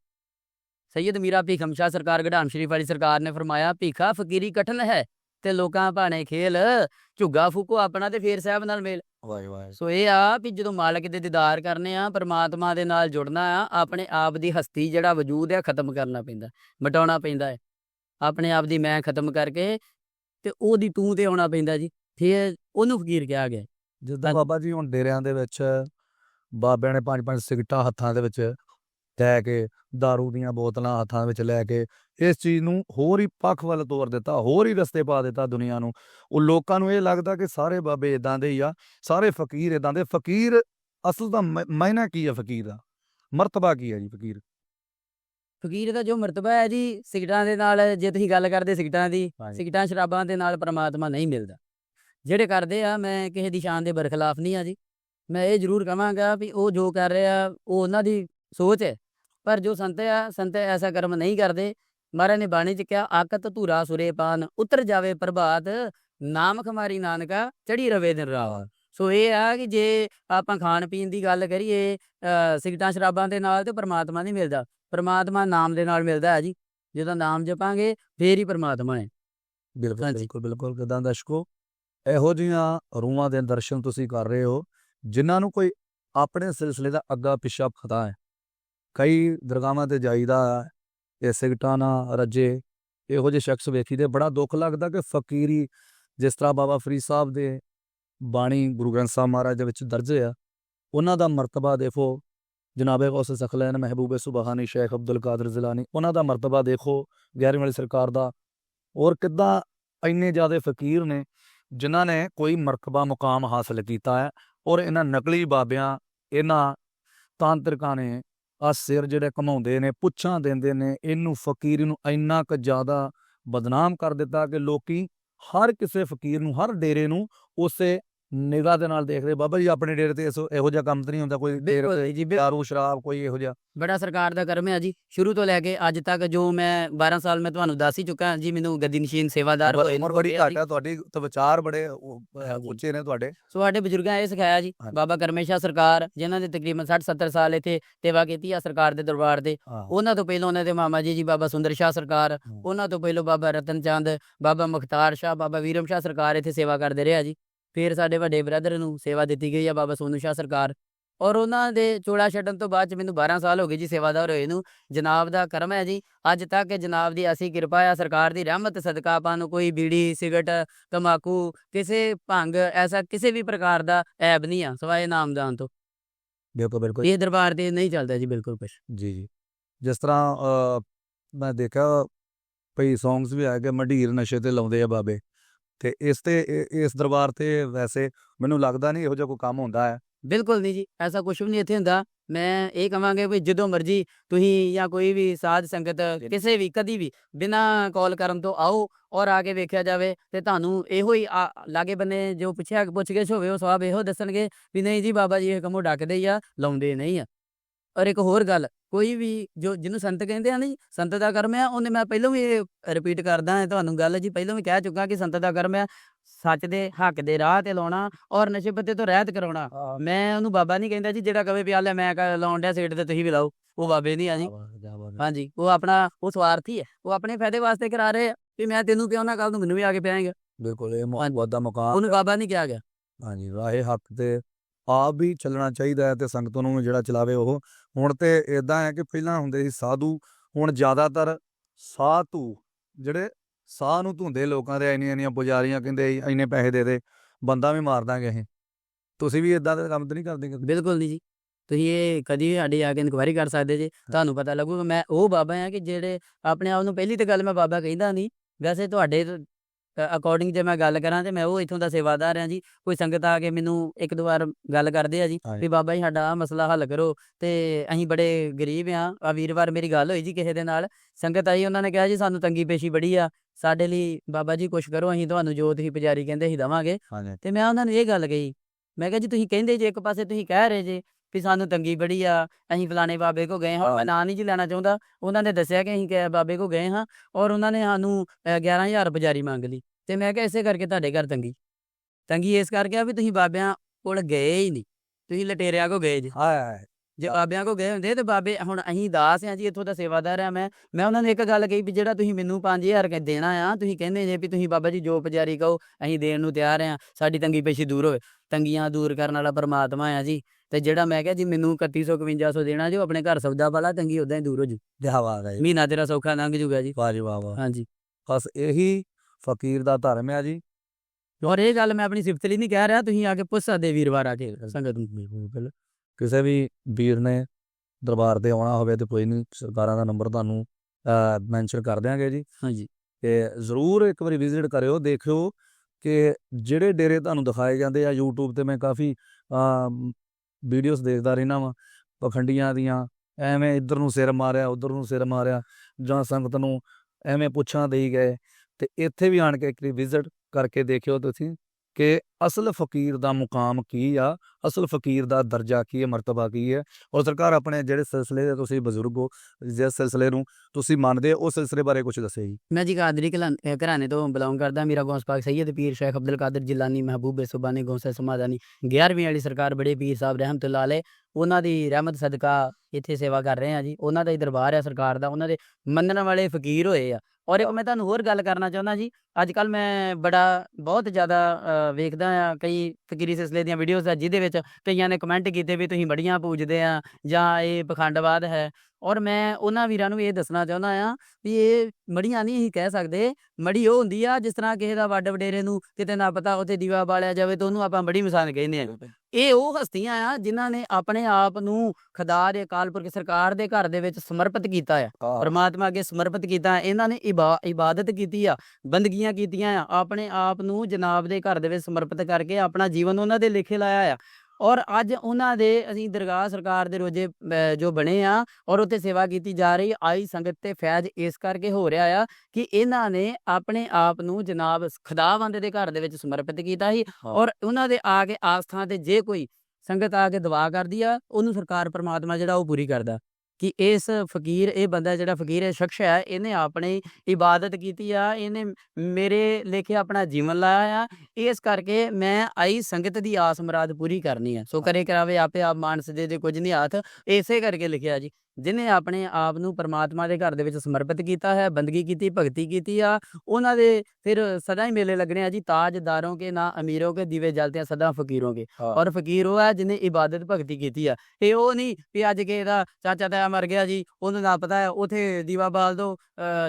ਸੈਯਦ ਮੀਰਾ ਭੀਖਮ ਸ਼ਾਹ ਸਰਕਾਰ ਗੜਾਮ ਸ਼ਰੀਫ ਵਾਲੀ ਸਰਕਾਰ ਨੇ ਫਰਮਾਇਆ ਭੀਖਾ ਫਕੀਰੀ ਕਠਨ ਹੈ ਤੇ ਲੋਕਾਂ ਭਾਣੇ ਖੇਲ ਝੁੱਗਾ ਫੂਕੋ ਆਪਣਾ ਤੇ ਫੇਰ ਸਾਹਿਬ ਨਾਲ ਮੇਲ। ਵਾਹ ਵਾਹ। ਸੋ ਇਹ ਆ ਵੀ ਜਦੋਂ ਮਾਲਕ ਦੇ ਦੀਦਾਰ ਕਰਨੇ ਆ ਪਰਮਾਤਮਾ ਦੇ ਨਾਲ ਜੁੜਨਾ ਆ ਆਪਣੇ ਆਪ ਦੀ ਹਸਤੀ ਜਿਹੜਾ ਵਜੂਦ ਹੈ ਖਤਮ ਕਰਨਾ ਪੈਂਦਾ ਮਟਾਉਣਾ ਪੈਂਦਾ ਹੈ। ਆਪਣੇ ਆਪ ਦੀ ਮੈਂ ਖਤਮ ਕਰਕੇ ਤੇ ਉਹਦੀ ਤੂੰ ਤੇ ਆਉਣਾ ਪੈਂਦਾ ਜੀ ਫਿਰ ਉਹਨੂੰ ਫਕੀਰ ਕਿਹਾ ਗਿਆ। ਜਿੱਦਾਂ ਬਾਬਾ ਜੀ ਹੁਣ ਡੇਰਿਆਂ ਦੇ ਵਿੱਚ ਬਾਬਿਆਂ ਨੇ ਪੰਜ ਪੰਜ ਸਿਗਟਾਂ ਹੱਥਾਂ ਦੇ ਵਿੱਚ ਲੈ ਕੇ दारू ਦੀਆਂ ਬੋਤਲਾਂ ਹੱਥਾਂ ਵਿੱਚ ਲੈ ਕੇ ਇਸ ਚੀਜ਼ ਨੂੰ ਹੋਰ ਹੀ ਪੱਖ ਵੱਲ ਤੋਰ ਦਿੱਤਾ ਹੋਰ ਹੀ ਰਸਤੇ ਪਾ ਦਿੱਤਾ ਦੁਨੀਆ ਨੂੰ। ਉਹ ਲੋਕਾਂ ਨੂੰ ਇਹ ਲੱਗਦਾ ਕਿ ਸਾਰੇ ਬਾਬੇ ਇਦਾਂ ਦੇ ਹੀ ਆ ਸਾਰੇ ਫਕੀਰ ਇਦਾਂ ਦੇ। ਫਕੀਰ ਅਸਲ ਦਾ ਮਾਇਨਾ ਕੀ ਹੈ ਫਕੀਰ ਦਾ? ਮਰਤਬਾ ਕੀ ਹੈ ਜੀ ਫਕੀਰ? ਫਕੀਰ ਦਾ ਜੋ ਮਰਤਬਾ ਹੈ ਜੀ ਸਿਗਟਾਂ ਦੇ ਨਾਲ ਜੇ ਤੁਸੀਂ ਗੱਲ ਕਰਦੇ ਸਿਗਟਾਂ ਦੀ। ਸਿਗਟਾਂ ਸ਼ਰਾਬਾਂ ਦੇ ਨਾਲ ਪ੍ਰਮਾਤਮਾ ਨਹੀਂ ਮਿਲਦਾ। ਜਿਹੜੇ ਕਰਦੇ ਆ ਮੈਂ ਕਿਸੇ ਦੀ ਸ਼ਾਨ ਦੇ ਬਰਖਲਾਫ ਨਹੀਂ ਆ ਜੀ। ਮੈਂ ਇਹ ਜ਼ਰੂਰ ਕਹਾਂਗਾ ਵੀ ਉਹ ਜੋ ਕਰ ਰਿਹਾ ਉਹ ਉਹਨਾਂ ਦੀ ਸੋਚ ਹੈ। ਪਰ ਜੋ ਸੰਤ ਆ ਸੰਤ ਐਸਾ ਕਰਮ ਨਹੀਂ ਕਰਦੇ। ਮਹਾਰਾਜ ਨੇ ਬਾਣੀ ਚ ਕਿਹਾ ਆਕਤ ਧੂਰਾ ਸੁਰੇ ਪਾਨ ਉਤਰ ਜਾਵੇ ਪ੍ਰਭਾਤ ਨਾਮ ਖਮਾਰੀ ਨਾਨਕਾ ਚੜੀ ਰਵੇ ਦਿਨ ਰਾਤ ਸੋ ਇਹ ਆ ਕਿ ਜੇ ਆਪਾਂ ਖਾਣ ਪੀਣ ਦੀ ਗੱਲ ਕਰੀਏ ਸਿਗਟਾਂ ਸ਼ਰਾਬਾਂ ਦੇ ਨਾਲ ਤੇ ਪ੍ਰਮਾਤਮਾ ਨਹੀਂ ਮਿਲਦਾ। ਪ੍ਰਮਾਤਮਾ ਨਾਮ ਦੇ ਨਾਲ ਮਿਲਦਾ ਹੈ ਜੀ। ਜਦੋਂ ਨਾਮ ਜਪਾਂਗੇ ਫੇਰ ਹੀ ਪ੍ਰਮਾਤਮਾ ਹੈ। ਬਿਲਕੁਲ। ਬਿਲਕੁਲ ਬਿਲਕੁਲ ਕਿਦਾਂ ਦਰਸ਼ਕੋ? ਇਹੋ ਜਿਹੀਆਂ ਰੂਹਾਂ ਦੇ ਦਰਸ਼ਨ ਤੁਸੀਂ ਕਰ ਰਹੇ ਹੋ ਜਿਨ੍ਹਾਂ ਨੂੰ ਕੋਈ ਆਪਣੇ ਸਿਲਸਿਲੇ ਦਾ ਅੱਗਾ ਪਿੱਛਾ ਪਤਾ ਹੈ। ਕਈ ਦਰਗਾਹਾਂ ਤੇ ਜਾਈਦਾ ਇਹ ਸਿਗਟਾਂ ਨਾ ਰੱਜੇ, ਇਹੋ ਜਿਹੇ ਸ਼ਖਸ ਵੇਖੀ ਦੇ ਬੜਾ ਦੁੱਖ ਲੱਗਦਾ ਕਿ ਫਕੀਰੀ ਜਿਸ ਤਰ੍ਹਾਂ ਬਾਬਾ ਫਰੀਦ ਸਾਹਿਬ ਦੇ ਬਾਣੀ ਗੁਰੂ ਗ੍ਰੰਥ ਸਾਹਿਬ ਮਹਾਰਾਜ ਦੇ ਵਿੱਚ ਦਰਜ ਆ, ਉਹਨਾਂ ਦਾ ਮਰਤਬਾ ਦੇਖੋ, ਜਨਾਬੇ ਗੌਸ ਸਖਲੈਨ ਮਹਿਬੂਬੇ ਸੁਬਹਾਨੀ ਸ਼ੇਖ ਅਬਦੁਲ ਕਾਦਰ ਜ਼ਿਲਾਨੀ, ਉਹਨਾਂ ਦਾ ਮਰਤਬਾ ਦੇਖੋ 11ਵੀਂ ਵਾਲੀ ਸਰਕਾਰ ਦਾ, ਔਰ ਕਿੱਦਾਂ ਇੰਨੇ ਜ਼ਿਆਦਾ ਫਕੀਰ ਨੇ, ਜਿਨ੍ਹਾਂ ਨੇ ਕੋਈ ਮਰਤਬਾ ਮੁਕਾਮ ਹਾਸਲ ਕੀਤਾ ਹੈ, ਔਰ ਇਹਨਾਂ ਨਕਲੀ ਬਾਬਿਆਂ, ਇਹਨਾਂ ਤਾਂਤਰਿਕਾਂ ਨੇ ਆ ਸਿਰ ਜਿਹੜੇ ਘਮਾਉਂਦੇ ਨੇ, ਪੁੱਛਾਂ ਦਿੰਦੇ ਨੇ, ਇਹਨੂੰ ਫਕੀਰ ਨੂੰ ਇੰਨਾ ਕੁ ਜ਼ਿਆਦਾ ਬਦਨਾਮ ਕਰ ਦਿੱਤਾ ਕਿ ਲੋਕੀ ਹਰ ਕਿਸੇ ਫਕੀਰ ਨੂੰ, ਹਰ ਡੇਰੇ ਨੂੰ ਉਸੇ ਨਿਗਾਹ ਦੇ ਨਾਲ ਦੇਖਦੇ ਬਾਬਾ ਜੀ ਆਪਣੇ ਡੇਰੇ ਤੇ ਇਸ- ਇਹੋ ਜਿਹਾ ਕੰਮ ਤਾਂ ਨਹੀਂ ਹੁੰਦਾ ਕੋਈ ਡੇਰੇ ਬਿਲਕੁਲ ਜੀ ਬਿਲ- ਦਾਰੂ ਸ਼ਰਾਬ ਕੋਈ ਇਹੋ ਜਿਹਾ ਬੜਾ ਸਰਕਾਰ ਦਾ ਕਰਮ ਹੈ ਜੀ ਸ਼ੁਰੂ ਤੋਂ ਲੈ ਕੇ ਅੱਜ ਤੱਕ ਜੋ ਮੈਂ 12 ਸਾਲ ਮੈਂ ਤੁਹਾਨੂੰ ਦੱਸ ਹੀ ਚੁੱਕਾ ਜੀ ਮੈਨੂੰ ਗੱਦੀ ਨਸ਼ੀਨ ਸੇਵਾਦਾਰ ਹੋਏ ਨੂੰ ਉਮਰ ਬੜੀ ਹੋ। ਘੱਟ ਹੈ ਤੁਹਾਡੀ ਤੇ ਵਿਚਾਰ ਬੜੇ ਉਹ, ਅਹ, ਹਾਂਜੀ। ਉੱਚੇ ਨੇ ਤੁਹਾਡੇ ਸੋ ਸਾਡੇ ਬਜ਼ੁਰਗਾਂ ਇਹ ਸਿਖਾਇਆ ਜੀ ਹਾਂਜੀ। ਬਾਬਾ ਕਰਮੇਸ਼ਾ ਸਰਕਾਰ ਜਿਨ੍ਹਾਂ ਨੇ ਤਕਰੀਬਨ 60 70 ਸਾਲ ਇੱਥੇ ਸੇਵਾ ਕੀਤੀ ਆ ਸਰਕਾਰ ਦੇ ਦਰਬਾਰ ਦੇ ਉਹਨਾਂ ਤੋਂ ਪਹਿਲਾਂ ਉਹਨਾਂ ਦੇ ਮਾਮਾ ਜੀ ਜੀ ਬਾਬਾ ਸੁੰਦਰ ਸ਼ਾਹ ਸਰਕਾਰ। ਉਹਨਾਂ ਤੋਂ ਪਹਿਲਾਂ ਬਾਬਾ ਰਤਨ ਚੰਦ ਬਾਬਾ ਮੁਖਤਾਰ ਸ਼ਾਹ ਬਾਬਾ ਵੀਰਮ ਸ਼ਾਹ ਸਰਕਾਰ ਇੱਥੇ ਸੇਵਾ ਕਰਦੇ ਰਿਹਾ ਜੀ ਫਿਰ ਸਾਡੇ ਵੱਡੇ ਬ੍ਰਦਰ ਨੂੰ ਸੇਵਾ ਦਿੱਤੀ ਗਈ ਆ ਬਾਬਾ ਸੋਨੂ ਸ਼ਾਹ ਸਰਕਾਰ। ਔਰ ਉਹਨਾਂ ਦੇ ਚੋੜਾ ਛੱਡਣ ਤੋਂ ਬਾਅਦ ਚ ਮੈਨੂੰ 12 ਸਾਲ ਹੋ ਗਏ ਜੀ ਸੇਵਾਦਾਰ ਹੋਏ ਨੂੰ ਜਨਾਬ ਦਾ ਕਰਮ ਹੈ ਜੀ। ਅੱਜ ਤੱਕ ਜਨਾਬ ਦੀ ਐਸੀ ਕਿਰਪਾ ਆ ਸਰਕਾਰ ਦੀ ਰਹਿਮਤ ਸਦਕਾ ਆਪਾਂ ਨੂੰ ਕੋਈ ਬੀੜੀ ਸਿਗਰਟ ਤਮਾਕੂ ਕਿਸੇ ਭੰਗ ਐਸਾ ਕਿਸੇ ਵੀ ਪ੍ਰਕਾਰ ਦਾ ਐਬ ਨਹੀਂ ਆ ਸਵਾਏ ਨਾਮਦਾਨ ਤੋਂ। ਬਿਲਕੁਲ ਬਿਲਕੁਲ। ਇਹ ਦਰਬਾਰ ਤੇ ਨਹੀਂ ਚੱਲਦਾ ਜੀ ਬਿਲਕੁਲ ਕੁਛ। ਜੀ ਜੀ। ਜਿਸ ਤਰ੍ਹਾਂ ਮੈਂ ਦੇਖਿਆ ਕਈ ਸੌਂਗਸ ਵੀ ਆ ਕਿ ਮੰਡੀਰ ਨਸ਼ੇ ਤੇ ਲਾਉਂਦੇ ਆ ਬਾਬੇ। ਤੇ ਇਸ ਤੇ ਇਸ ਦਰਬਾਰ ਤੇ ਵੈਸੇ ਮੈਨੂੰ ਲੱਗਦਾ ਨਹੀਂ ਇਹੋ ਜਿਹਾ ਕੋਈ ਕੰਮ ਹੁੰਦਾ ਹੈ। ਬਿਲਕੁਲ ਨਹੀਂ ਜੀ ਐਸਾ ਕੁਝ ਵੀ ਨਹੀਂ ਇੱਥੇ ਹੁੰਦਾ। ਮੈਂ ਇਹ ਕਹਾਂਗੇ ਵੀ ਜਦੋਂ ਮਰਜ਼ੀ ਤੁਸੀਂ ਜਾਂ ਕੋਈ ਵੀ ਸਾਧ ਸੰਗਤ ਕਿਸੇ ਵੀ ਕਦੀ ਵੀ ਬਿਨਾ ਕਾਲ ਕਰਨ ਤੋਂ ਆਓ ਔਰ ਆ ਕੇ ਵੇਖਿਆ ਜਾਵੇ ਤੇ ਤੁਹਾਨੂੰ ਇਹੋ ਹੀ ਲਾਗੇ ਬੰਨੇ ਜੋ ਪੁੱਛਿਆ ਪੁੱਛ ਕੇ ਹੋਵੇ ਉਹ ਸਵਾਬ ਇਹੋ ਦੱਸਣਗੇ ਵੀ ਨਹੀਂ ਜੀ ਬਾਬਾ ਜੀ ਇਹ ਕੰਮੋਂ ਡੱਕਦੇ ਹੀ ਆ ਲਾਉਂਦੇ ਨਹੀਂ ਆ। ਔਰ ਇੱਕ ਹੋਰ ਗੱਲ ਕੋਈ ਵੀ ਜੋ ਜਿਹਨੂੰ ਸੰਤ ਕਹਿੰਦੇ ਆ ਨਹੀਂ ਸੰਤ ਦਾ ਕਰਮ ਆ ਉਹਨੇ ਮੈਂ ਪਹਿਲਾਂ ਵੀ ਰਿਪੀਟ ਕਰਦਾ ਹਾਂ ਤੁਹਾਨੂੰ ਗੱਲ ਜੀ ਪਹਿਲਾਂ ਵੀ ਕਹਿ ਚੁੱਕਾ ਕਿ ਸੰਤ ਦਾ ਕਰਮ ਆ ਸੱਚ ਦੇ ਹੱਕ ਦੇ ਰਾਹ ਤੇ ਲਾਉਣਾ ਔਰ ਨਸ਼ੇ ਪੱਤੇ ਤੋਂ ਰਹਿਤ ਕਰਾਉਣਾ। ਮੈਂ ਉਹਨੂੰ ਬਾਬਾ ਨਹੀਂ ਕਹਿੰਦਾ ਜੀ ਜਿਹੜਾ ਕਵੇ ਵੀ ਆ ਲੈ ਮੈਂ ਲਾਉਣ ਡਿਆ ਸੀਟ ਤੇ ਤੁਸੀਂ ਵੀ ਲਾਓ ਉਹ ਬਾਬੇ ਨਹੀਂ ਆ ਜੀ। ਹਾਂਜੀ ਉਹ ਆਪਣਾ ਉਹ ਸਵਾਰਥੀ ਹੈ ਉਹ ਆਪਣੇ ਫਾਇਦੇ ਵਾਸਤੇ ਕਰਾ ਰਹੇ ਆ ਵੀ ਮੈਂ ਤੈਨੂੰ ਪਿਆਉਣਾ ਕੱਲ ਨੂੰ ਮੈਨੂੰ ਵੀ ਆ ਕੇ ਪਿਆਏਗਾ। ਬਿਲਕੁਲ ਇਹ। ਮੁਹੱਬਤ ਦਾ ਮਕਾਮ ਉਹਨੂੰ ਬਾਬਾ ਨਹੀਂ ਕਿਹਾ ਗਿਆ। ਹਾਂਜੀ ਰਾਹੇ ਹੱਕ ਤੇ ਆਪ ਵੀ ਚੱਲਣਾ ਚਾਹੀਦਾ ਹੈ ਤੇ ਸੰਗਤ ਨੂੰ ਜਿਹੜਾ ਚਲਾਵੇ ਉਹ। ਹੁਣ ਤੇ ਇਦਾਂ ਹੈ ਕਿ ਪਹਿਲਾਂ ਹੁੰਦੇ ਸੀ ਸਾਧੂ ਹੁਣ ਜ਼ਿਆਦਾਤਰ ਸਾਧੂ ਜਿਹੜੇ ਸਾਹ ਨੂੰ ਧੁੰਦੇ ਲੋਕਾਂ ਦੇ ਇੰਨੀਆਂ ਇੰਨੀਆਂ ਪੁਜਾਰੀਆਂ ਕਹਿੰਦੇ ਇੰਨੇ ਪੈਸੇ ਦੇ ਦੇ ਬੰਦਾ ਵੀ ਮਾਰ ਦਾਂਗੇ ਅਸੀਂ। ਤੁਸੀਂ ਵੀ ਇਦਾਂ ਦੇ ਕੰਮ ਤਾਂ ਨਹੀਂ ਕਰਦੇ? ਬਿਲਕੁਲ ਨਹੀਂ ਜੀ। ਤੁਸੀਂ ਇਹ ਕਦੀ ਵੀ ਸਾਡੇ ਆ ਕੇ ਇਨਕੁਆਇਰੀ ਕਰ ਸਕਦੇ ਜੀ ਤੁਹਾਨੂੰ ਪਤਾ ਲੱਗੂਗਾ ਮੈਂ ਉਹ ਬਾਬਾ ਆ ਕਿ ਜਿਹੜੇ ਆਪਣੇ ਆਪ ਨੂੰ ਪਹਿਲੀ ਤੇ ਗੱਲ ਮੈਂ ਬਾਬਾ ਕਹਿੰਦਾ ਨਹੀਂ। ਵੈਸੇ ਤੁਹਾਡੇ ਅਕੋਰਡਿੰਗ ਜੇ ਮੈਂ ਗੱਲ ਕਰਾਂ ਤੇ ਮੈਂ ਉਹ ਇਥੋਂ ਦਾ ਸੇਵਾਦਾਰ ਆ ਜੀ। ਕੋਈ ਸੰਗਤ ਆ ਕੇ ਮੈਨੂੰ ਇੱਕ ਦੋ ਵਾਰ ਗੱਲ ਕਰਦੇ ਆ ਜੀ। ਵੀ ਬਾਬਾ ਜੀ ਸਾਡਾ ਆਹ ਮਸਲਾ ਹੱਲ ਕਰੋ ਤੇ ਅਸੀਂ ਬੜੇ ਗਰੀਬ ਆ ਆ ਵੀਰਵਾਰ ਮੇਰੀ ਗੱਲ ਹੋਈ ਜੀ ਕਿਸੇ ਦੇ ਨਾਲ। ਸੰਗਤ ਆਈ ਉਹਨਾਂ ਨੇ ਕਿਹਾ ਜੀ ਸਾਨੂੰ ਤੰਗੀ ਪੇਸ਼ੀ ਬੜੀ ਆ। ਸਾਡੇ ਲਈ ਬਾਬਾ ਜੀ ਕੁਛ ਕਰੋ ਅਸੀਂ ਤੁਹਾਨੂੰ ਜੋ ਤੁਸੀਂ ਪੁਜਾਰੀ ਕਹਿੰਦੇ ਅਸੀਂ ਦਵਾਂਗੇ। ਤੇ ਮੈਂ ਉਹਨਾਂ ਨੂੰ ਇਹ ਗੱਲ ਕਹੀ। ਮੈਂ ਕਿਹਾ ਜੀ ਤੁਸੀਂ ਕਹਿੰਦੇ ਜੇ ਇੱਕ ਪਾਸੇ ਤੁਸੀਂ ਕਹਿ ਰਹੇ ਜੇ ਵੀ ਸਾਨੂੰ ਤੰਗੀ ਬੜੀ ਆ ਅਸੀਂ ਫਲਾਣੇ ਬਾਬੇ ਕੋ ਗਏ ਹਾਂ ਮੈਂ ਨਾਂ ਨਹੀਂ ਜੀ ਲੈਣਾ ਚਾਹੁੰਦਾ। ਉਹਨਾਂ ਨੇ ਦੱਸਿਆ ਕਿ ਅਸੀਂ ਕਿ ਬਾਬੇ ਕੋ ਗਏ ਹਾਂ ਔਰ ਉਹਨਾਂ ਨੇ ਸਾਨੂੰ ਅ, 11000 ਪੁਜਾਰੀ ਮੰਗ ਲਈ ਤੇ ਮੈਂ ਕਿਹਾ ਇਸੇ ਕਰਕੇ ਤੁਹਾਡੇ ਘਰ ਤੰਗੀ। ਤੰਗੀ ਇਸ ਕਰਕੇ ਆ ਵੀ ਤੁਸੀਂ ਬਾਬਿਆਂ ਕੋਲ ਗਏ ਹੀ ਨਹੀਂ ਤੁਸੀਂ ਲਟੇਰਿਆਂ ਕੋ ਗਏ ਜੀ। ਹਾਏ। ਜੇ ਬਾਬਿਆਂ ਕੋ ਗਏ ਹੁੰਦੇ ਤੇ ਬਾਬੇ ਹੁਣ ਅਸੀਂ ਦਾਸ ਆ ਜੀ ਇੱਥੋਂ ਦਾ ਸੇਵਾਦਾਰ ਆ ਮੈਂ। ਮੈਂ ਉਹਨਾਂ ਨੂੰ ਇੱਕ ਗੱਲ ਕਹੀ ਵੀ ਜਿਹੜਾ ਤੁਸੀਂ ਮੈਨੂੰ 5000 ਕੇ ਦੇਣਾ ਆ ਤੁਸੀਂ ਕਹਿੰਦੇ ਜੇ ਵੀ ਤੁਸੀਂ ਬਾਬਾ ਜੀ ਜੋ ਪੁਜਾਰੀ ਕਹੋ ਅਸੀਂ ਦੇਣ ਨੂੰ ਤਿਆਰ ਆ ਸਾਡੀ ਤੰਗੀ ਪੇਸ਼ੀ ਦੂਰ ਹੋਵੇ। ਤੰਗੀਆਂ ਦੂਰ ਕਰਨ ਵਾਲਾ ਪਰਮਾਤਮਾ ਆ ਜੀ। ਤੇ ਜਿਹੜਾ ਮੈਂ ਕਿਹਾ ਜੀ ਮੈਨੂੰ 3100 5100 ਦੇਣਾ ਜੋ ਆਪਣੇ ਘਰ ਸਬਦਾ ਵਾਲਾ ਤੰਗੀ ਉਦਾਂ ਹੀ ਦੂਰ ਹੋ ਜੂ। ਦਿਹਾਵਾ ਗਏ ਮਹੀਨਾ ਤੇਰਾ ਸੌਖਾ ਲੰਘ ਜੂਗਾ ਜੀ। ਵਾਹ ਜੀ ਵਾਹ ਵਾਹ। ਹਾਂਜੀ। ਬਸ ਇਹੀ ਫਕੀਰ ਦਾ ਧਰਮ ਹੈ ਜੀ। ਔਰ ਇਹ ਗੱਲ ਮੈਂ ਆਪਣੀ ਸਿਫਤ ਲਈ ਨਹੀਂ ਕਹਿ ਰਿਹਾ ਤੁਸੀਂ ਆ ਕੇ ਪੁੱਛ ਸਕਦੇ ਵੀਰਵਾਰ ਆ ਕੇ ਸੰਗਤ ਨੂੰ। ਬਿਲਕੁਲ। ਕਿਸੇ ਵੀ ਵੀਰ ਨੇ ਦਰਬਾਰ ਤੇ ਆਉਣਾ ਹੋਵੇ ਤੇ ਕੋਈ ਨਹੀਂ ਸਰਕਾਰਾਂ ਦਾ ਨੰਬਰ ਤੁਹਾਨੂੰ ਮੈਂਸ਼ਨ ਕਰ ਦਿਆਂਗੇ ਜੀ। ਹਾਂਜੀ। ਤੇ ਜ਼ਰੂਰ ਇੱਕ ਵਾਰੀ ਵਿਜ਼ਿਟ ਕਰਿਓ ਦੇਖਿਓ ਕਿ ਜਿਹੜੇ ਡੇਰੇ ਤੁਹਾਨੂੰ ਦਿਖਾਏ ਜਾਂਦੇ ਆ YouTube ਤੇ ਮੈਂ ਕਾਫੀ ਵੀਡੀਓਜ਼ ਦੇਖਦਾ ਰਹਿਣਾ ਵਾਂ ਪਖੰਡੀਆਂ ਦੀਆਂ ਐਵੇਂ ਇੱਧਰ ਨੂੰ ਸਿਰ ਮਾਰਿਆ ਉੱਧਰ ਨੂੰ ਸਿਰ ਮਾਰਿਆ ਜਾਂ ਸੰਗਤ ਨੂੰ ਐਵੇਂ ਪੁੱਛਾਂ ਦੇਈ ਗਏ ਤੇ ਇੱਥੇ ਵੀ ਆਣ ਕੇ ਇੱਕ ਵਿਜ਼ਿਟ ਕਰਕੇ ਦੇਖਿਓ ਤੁਸੀਂ। ਕਿ ਅਸਲ ਫਕੀਰ ਦਾ ਮੁਕਾਮ ਕੀ ਆ? ਅਸਲ ਫਕੀਰ ਦਾ ਦਰਜਾ ਕੀ ਹੈ? ਮਰਤਬਾ ਕੀ ਹੈ? ਔਰ ਸਰਕਾਰ ਆਪਣੇ ਜਿਹੜੇ ਸਿਲਸਿਲੇ ਦੇ ਤੁਸੀਂ ਬਜ਼ੁਰਗ ਹੋ, ਜਿਸ ਸਿਲਸਿਲੇ ਨੂੰ ਤੁਸੀਂ ਮੰਨਦੇ ਹੋ, ਉਸ ਸਿਲਸਿਲੇ ਬਾਰੇ ਕੁਝ ਦੱਸਿਓ ਜੀ। ਮੈਂ ਜੀ ਕਾਦਰੀ ਘਰਾਣੇ ਤੋਂ ਬਿਲੋਂਗ ਕਰਦਾ, ਮੇਰਾ ਗੌਸ ਪਾਕ ਸੈਯਦ, ਪੀਰ ਸ਼ੇਖ ਅਬਦੁਲ ਕਾਦਰ ਜਿਲਾਨੀ, ਮਹਿਬੂਬ ਸੁਬਾਨੀ, ਗੌਸੇ ਸਮਾਦਾਨੀ 11ਵੀਂ ਵਾਲੀ ਸਰਕਾਰ ਬੜੇ ਪੀਰ ਸਾਹਿਬ ਰਹਿਮਤੁল্ਲਾਹ ਅਲੈਹ ਉਹਨਾਂ ਦੀ ਰਹਿਮਤ ਸਦਕਾ ਇੱਥੇ ਸੇਵਾ ਕਰ ਰਹੇ ਆ ਜੀ। ਉਹਨਾਂ ਦਾ ਹੀ ਦਰਬਾਰ ਆ ਸਰਕਾਰ ਦਾ, ਉਹਨਾਂ ਦੇ ਮੰਨਣ ਵਾਲੇ ਫਕੀਰ ਹੋਏ ਆ। ਔਰ ਉਹ ਮੈਂ ਤੁਹਾਨੂੰ ਹੋਰ ਗੱਲ ਕਰਨਾ ਚਾਹੁੰਦਾ ਜੀ, ਅੱਜ ਕੱਲ ਮੈਂ ਬੜਾ ਬਹੁਤ ਜ਼ਿਆਦਾ ਵੇਖਦਾ ਆ ਕਈ ਫਕੀਰੀ ਸਿਲਸਿਲੇ ਦੀਆਂ ਵੀਡੀਓਜ਼ ਆ ਜਿਹਦੇ ਵਿੱਚ ਕਈਆਂ ਨੇ ਕਮੈਂਟ ਕੀਤੇ ਵੀ ਤੁਸੀਂ ਬੜੀਆਂ ਪੂਜਦੇ ਆ ਜਾਂ ਇਹ ਪਖੰਡਵਾਦ ਹੈ। ਔਰ ਮੈਂ ਉਹਨਾਂ ਵੀਰਾਂ ਨੂੰ ਇਹ ਦੱਸਣਾ ਚਾਹੁੰਦਾ ਆ ਵੀ ਇਹ ਮੜੀਆਂ ਨਹੀਂ ਅਸੀਂ ਕਹਿ ਸਕਦੇ। ਮੜੀ ਉਹ ਹੁੰਦੀ ਆ ਜਿਸ ਤਰ੍ਹਾਂ ਕਿਸੇ ਦਾ ਵੱਡ ਵਡੇਰੇ ਨੂੰ ਕਿਤੇ ਨਾ ਪਤਾ ਉੱਥੇ ਦੀਵਾ ਬਾਲਿਆ ਜਾਵੇ ਤਾਂ ਉਹਨੂੰ ਆਪਾਂ ਬੜੀ ਮਿਸਾਲ ਕਹਿੰਦੇ ਆ ਇਹ ਉਹ ਹਸਤੀਆਂ ਆ ਜਿਨ੍ਹਾਂ ਨੇ ਆਪਣੇ ਆਪ ਨੂੰ ਖੁਦਾ ਦੇ ਅਕਾਲ ਪੁਰਖ ਸਰਕਾਰ ਦੇ ਘਰ ਦੇ ਵਿੱਚ ਸਮਰਪਿਤ ਕੀਤਾ ਆ। ਪਰਮਾਤਮਾ ਅੱਗੇ ਸਮਰਪਿਤ ਕੀਤਾ ਇਹਨਾਂ ਨੇ ਇਬਾ- ਇਬਾਦਤ ਕੀਤੀ ਆ ਬੰਦਗੀਆਂ ਕੀਤੀਆਂ ਆ ਆਪਣੇ ਆਪ ਨੂੰ ਜਨਾਬ ਦੇ ਘਰ ਦੇ ਵਿੱਚ ਸਮਰਪਿਤ ਕਰਕੇ ਆਪਣਾ ਜੀਵਨ ਉਹਨਾਂ ਦੇ ਲੇਖੇ ਲਾਇਆ ਆ। ਔਰ ਅੱਜ ਉਹਨਾਂ ਦੇ ਅਸੀਂ ਦਰਗਾਹ ਸਰਕਾਰ ਦੇ ਰੋਜੇ ਜੋ ਬਣੇ ਆ ਔਰ ਉੱਥੇ ਸੇਵਾ ਕੀਤੀ ਜਾ ਰਹੀ ਆਈ ਸੰਗਤ ਤੇ ਫੈਜ਼ ਇਸ ਕਰਕੇ ਹੋ ਰਿਹਾ ਆ ਕਿ ਇਹਨਾਂ ਨੇ ਆਪਣੇ ਆਪ ਨੂੰ ਜਨਾਬ ਖੁਦਾਵੰਦ ਦੇ ਘਰ ਦੇ ਵਿੱਚ ਸਮਰਪਿਤ ਕੀਤਾ ਸੀ। ਔਰ ਉਹਨਾਂ ਦੇ ਆ ਕੇ ਆਸਥਾ ਤੇ ਜੇ ਕੋਈ ਸੰਗਤ ਆ ਕੇ ਦੁਆ ਕਰਦੀ ਆ ਉਹਨੂੰ ਸਰਕਾਰ ਪਰਮਾਤਮਾ ਜਿਹੜਾ ਉਹ ਪੂਰੀ ਕਰਦਾ ਕਿ ਇਸ ਫਕੀਰ, ਇਹ ਬੰਦਾ ਜਿਹੜਾ ਫਕੀਰ ਹੈ, ਸ਼ਖਸ ਹੈ, ਇਹਨੇ ਆਪਣੀ ਇਬਾਦਤ ਕੀਤੀ ਆ, ਇਹਨੇ ਮੇਰੇ ਲੇਖੇ ਆਪਣਾ ਜੀਵਨ ਲਾਇਆ ਆ। ਇਸ ਕਰਕੇ ਮੈਂ ਆਈ ਸੰਗਤ ਦੀ ਆਸ ਮੁਰਾਦ ਪੂਰੀ ਕਰਨੀ ਹੈ ਸੋ ਕਰੇ ਕਰਾਵੇ, ਆਪੇ ਆਪ ਮਾਨਸ ਦੇ ਦੇ ਕੁਝ ਨਹੀਂ ਹੱਥ ਇਸੇ ਕਰਕੇ ਲਿਖਿਆ ਜੀ। ਜਿਨੇ ਆਪਣੇ ਆਪ ਨੂੰ ਪਰਮਾਤਮਾ ਦੇ ਘਰ ਦੇ ਵਿੱਚ ਸਮਰਪਿਤ ਕੀਤਾ ਹੈ ਬੰਦਗੀ ਕੀਤੀ ਭਗਤੀ ਕੀਤੀ ਆ ਉਹਨਾਂ ਦੇ ਫਿਰ ਸਦਾ ਹੀ ਮੇਲੇ ਲੱਗਣੇ ਆ ਜੀ ਤਾਜਦਾਰੋਂ ਕੇ ਨਾ ਅਮੀਰੋਂ ਕੇ ਦੀਵੇ ਜਲਤੇ ਆ ਸਦਾ ਫਕੀਰੋਂ ਕੇ। ਔਰ ਫਕੀਰ ਉਹ ਹੈ ਜਿਹਨੇ ਇਬਾਦਤ ਭਗਤੀ ਕੀਤੀ ਆ। ਇਹ ਉਹ ਨਹੀਂ ਵੀ ਅੱਜ ਕੇ ਇਹਦਾ ਚਾਚਾ ਤਾਇਆ ਮਰ ਗਿਆ ਜੀ ਉਹਨੂੰ ਨਾ ਪਤਾ ਹੈ ਉਥੇ ਦੀਵਾ ਬਾਲ ਦੋ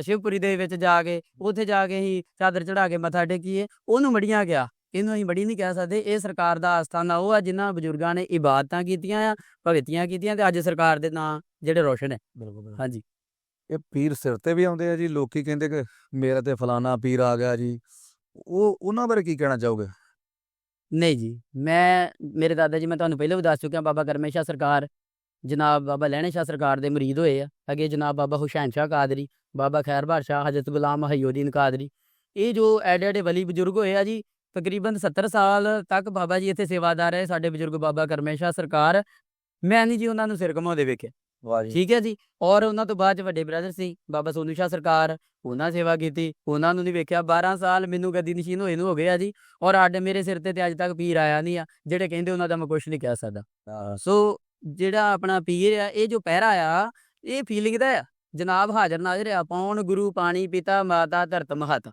ਸ਼ਿਵਪੁਰੀ ਦੇ ਵਿੱਚ ਜਾ ਕੇ ਉਥੇ ਜਾ ਕੇ ਹੀ ਚਾਦਰ ਚੜਾ ਕੇ ਮੱਥਾ ਟੇਕੀਏ ਉਹਨੂੰ ਮੜੀਆਂ ਗਿਆ। ਇਹਨੂੰ ਅਸੀਂ ਬੜੀ ਨਹੀਂ ਕਹਿ ਸਕਦੇ। ਇਹ ਸਰਕਾਰ ਦਾ ਆਸਥਾਨਾ ਉਹ ਆ ਜਿਨ੍ਹਾਂ ਬਜ਼ੁਰਗਾਂ ਨੇ ਇਬਾਦਤਾਂ ਕੀਤੀਆਂ ਆ ਭਗਤੀਆਂ ਕੀਤੀਆਂ ਤੇ ਅੱਜ ਸਰਕਾਰ ਦੇ ਨਾਂ ਜਿਹੜੇ ਰੋਸ਼ਨ ਹੈ ਬਿਲਕੁਲ ਹਾਂਜੀ। ਇਹ ਪੀਰ ਸਿਰ ਤੇ ਵੀ ਆਉਂਦੇ ਆ ਜੀ ਲੋਕੀ ਕਹਿੰਦੇ ਕਿ ਮੇਰਾ ਤੇ ਫਲਾਣਾ ਪੀਰ ਆ ਗਿਆ ਜੀ। ਉਹ ਉਹਨਾਂ ਬਾਰੇ ਕੀ ਕਹਿਣਾ ਚਾਹੋਗੇ? ਨਹੀਂ ਜੀ ਮੈਂ ਮੇਰੇ ਦਾਦਾ ਜੀ ਮੈਂ ਤੁਹਾਨੂੰ ਪਹਿਲਾਂ ਵੀ ਦੱਸ ਚੁੱਕਿਆ ਬਾਬਾ ਕਰਮੇ ਸ਼ਾਹ ਸਰਕਾਰ ਜਨਾਬ ਬਾਬਾ ਲਹਿਣੇ ਸ਼ਾਹ ਸਰਕਾਰ ਦੇ ਮੁਰੀਦ ਹੋਏ ਆ। ਅੱਗੇ ਜਨਾਬ ਬਾਬਾ ਹੁਸੈਨ ਸ਼ਾਹ ਕਾਦਰੀ ਬਾਬਾ ਖੈਰਬਾਰ ਸ਼ਾਹ ਹਜ਼ਰਤ ਗੁਲਾਮ ਮਹੀਉਦੀਨ ਕਾਦਰੀ। ਇਹ ਜੋ ਐਡੇ ਐਡੇ ਵਲੀ ਬਜ਼ੁਰਗ ਹੋਏ ਆ ਜੀ ਤਕਰੀਬਨ 70 ਸਾਲ ਤੱਕ ਬਾਬਾ ਜੀ ਇੱਥੇ ਸੇਵਾਦਾਰ ਰਹੇ ਸਾਡੇ ਬਜ਼ੁਰਗ ਬਾਬਾ ਕਰਮੇ ਸ਼ਾਹ ਸਰਕਾਰ। ਮੈਂ ਨਹੀਂ ਜੀ ਉਹਨਾਂ ਨੂੰ ਸਿਰ ਘਮਾਉਂਦੇ ਵੇਖਿਆ। ਵਾਹ ਜੀ। ਠੀਕ ਹੈ ਜੀ? ਔਰ ਉਹਨਾਂ ਤੋਂ ਬਾਅਦ ਚ ਵੱਡੇ ਬ੍ਰਦਰ ਸੀ ਬਾਬਾ ਸੋਨੂ ਸ਼ਾਹ ਸਰਕਾਰ ਉਹਨਾਂ ਸੇਵਾ ਕੀਤੀ ਉਹਨਾਂ ਨੂੰ ਨਹੀਂ ਵੇਖਿਆ। 12 ਸਾਲ ਮੈਨੂੰ ਗੱਦੀ ਨਸ਼ੀਨ ਹੋਏ ਨੂੰ ਹੋ ਗਏ ਆ ਜੀ ਔਰ ਅੱਡ ਮੇਰੇ ਸਿਰ ਤੇ ਤੇ ਅੱਜ ਤੱਕ ਪੀਰ ਆਇਆ ਨਹੀਂ ਆ ਜਿਹੜੇ ਕਹਿੰਦੇ ਉਹਨਾਂ ਦਾ ਮੈਂ ਕੁਝ ਨਹੀਂ ਕਹਿ ਸਕਦਾ। ਸੋ ਜਿਹੜਾ ਆਪਣਾ ਪੀਰ ਆ ਇਹ ਜੋ ਪਹਿਰਾ ਆ ਇਹ ਫੀਲਿੰਗ ਦਾ ਆ। ਜਨਾਬ ਹਾਜ਼ਰ ਨਾਜ਼ਰ ਆ ਪਾਉਣ ਗੁਰੂ ਪਾਣੀ ਪਿਤਾ ਮਾਤਾ ਧਰਤ ਮਹਤ।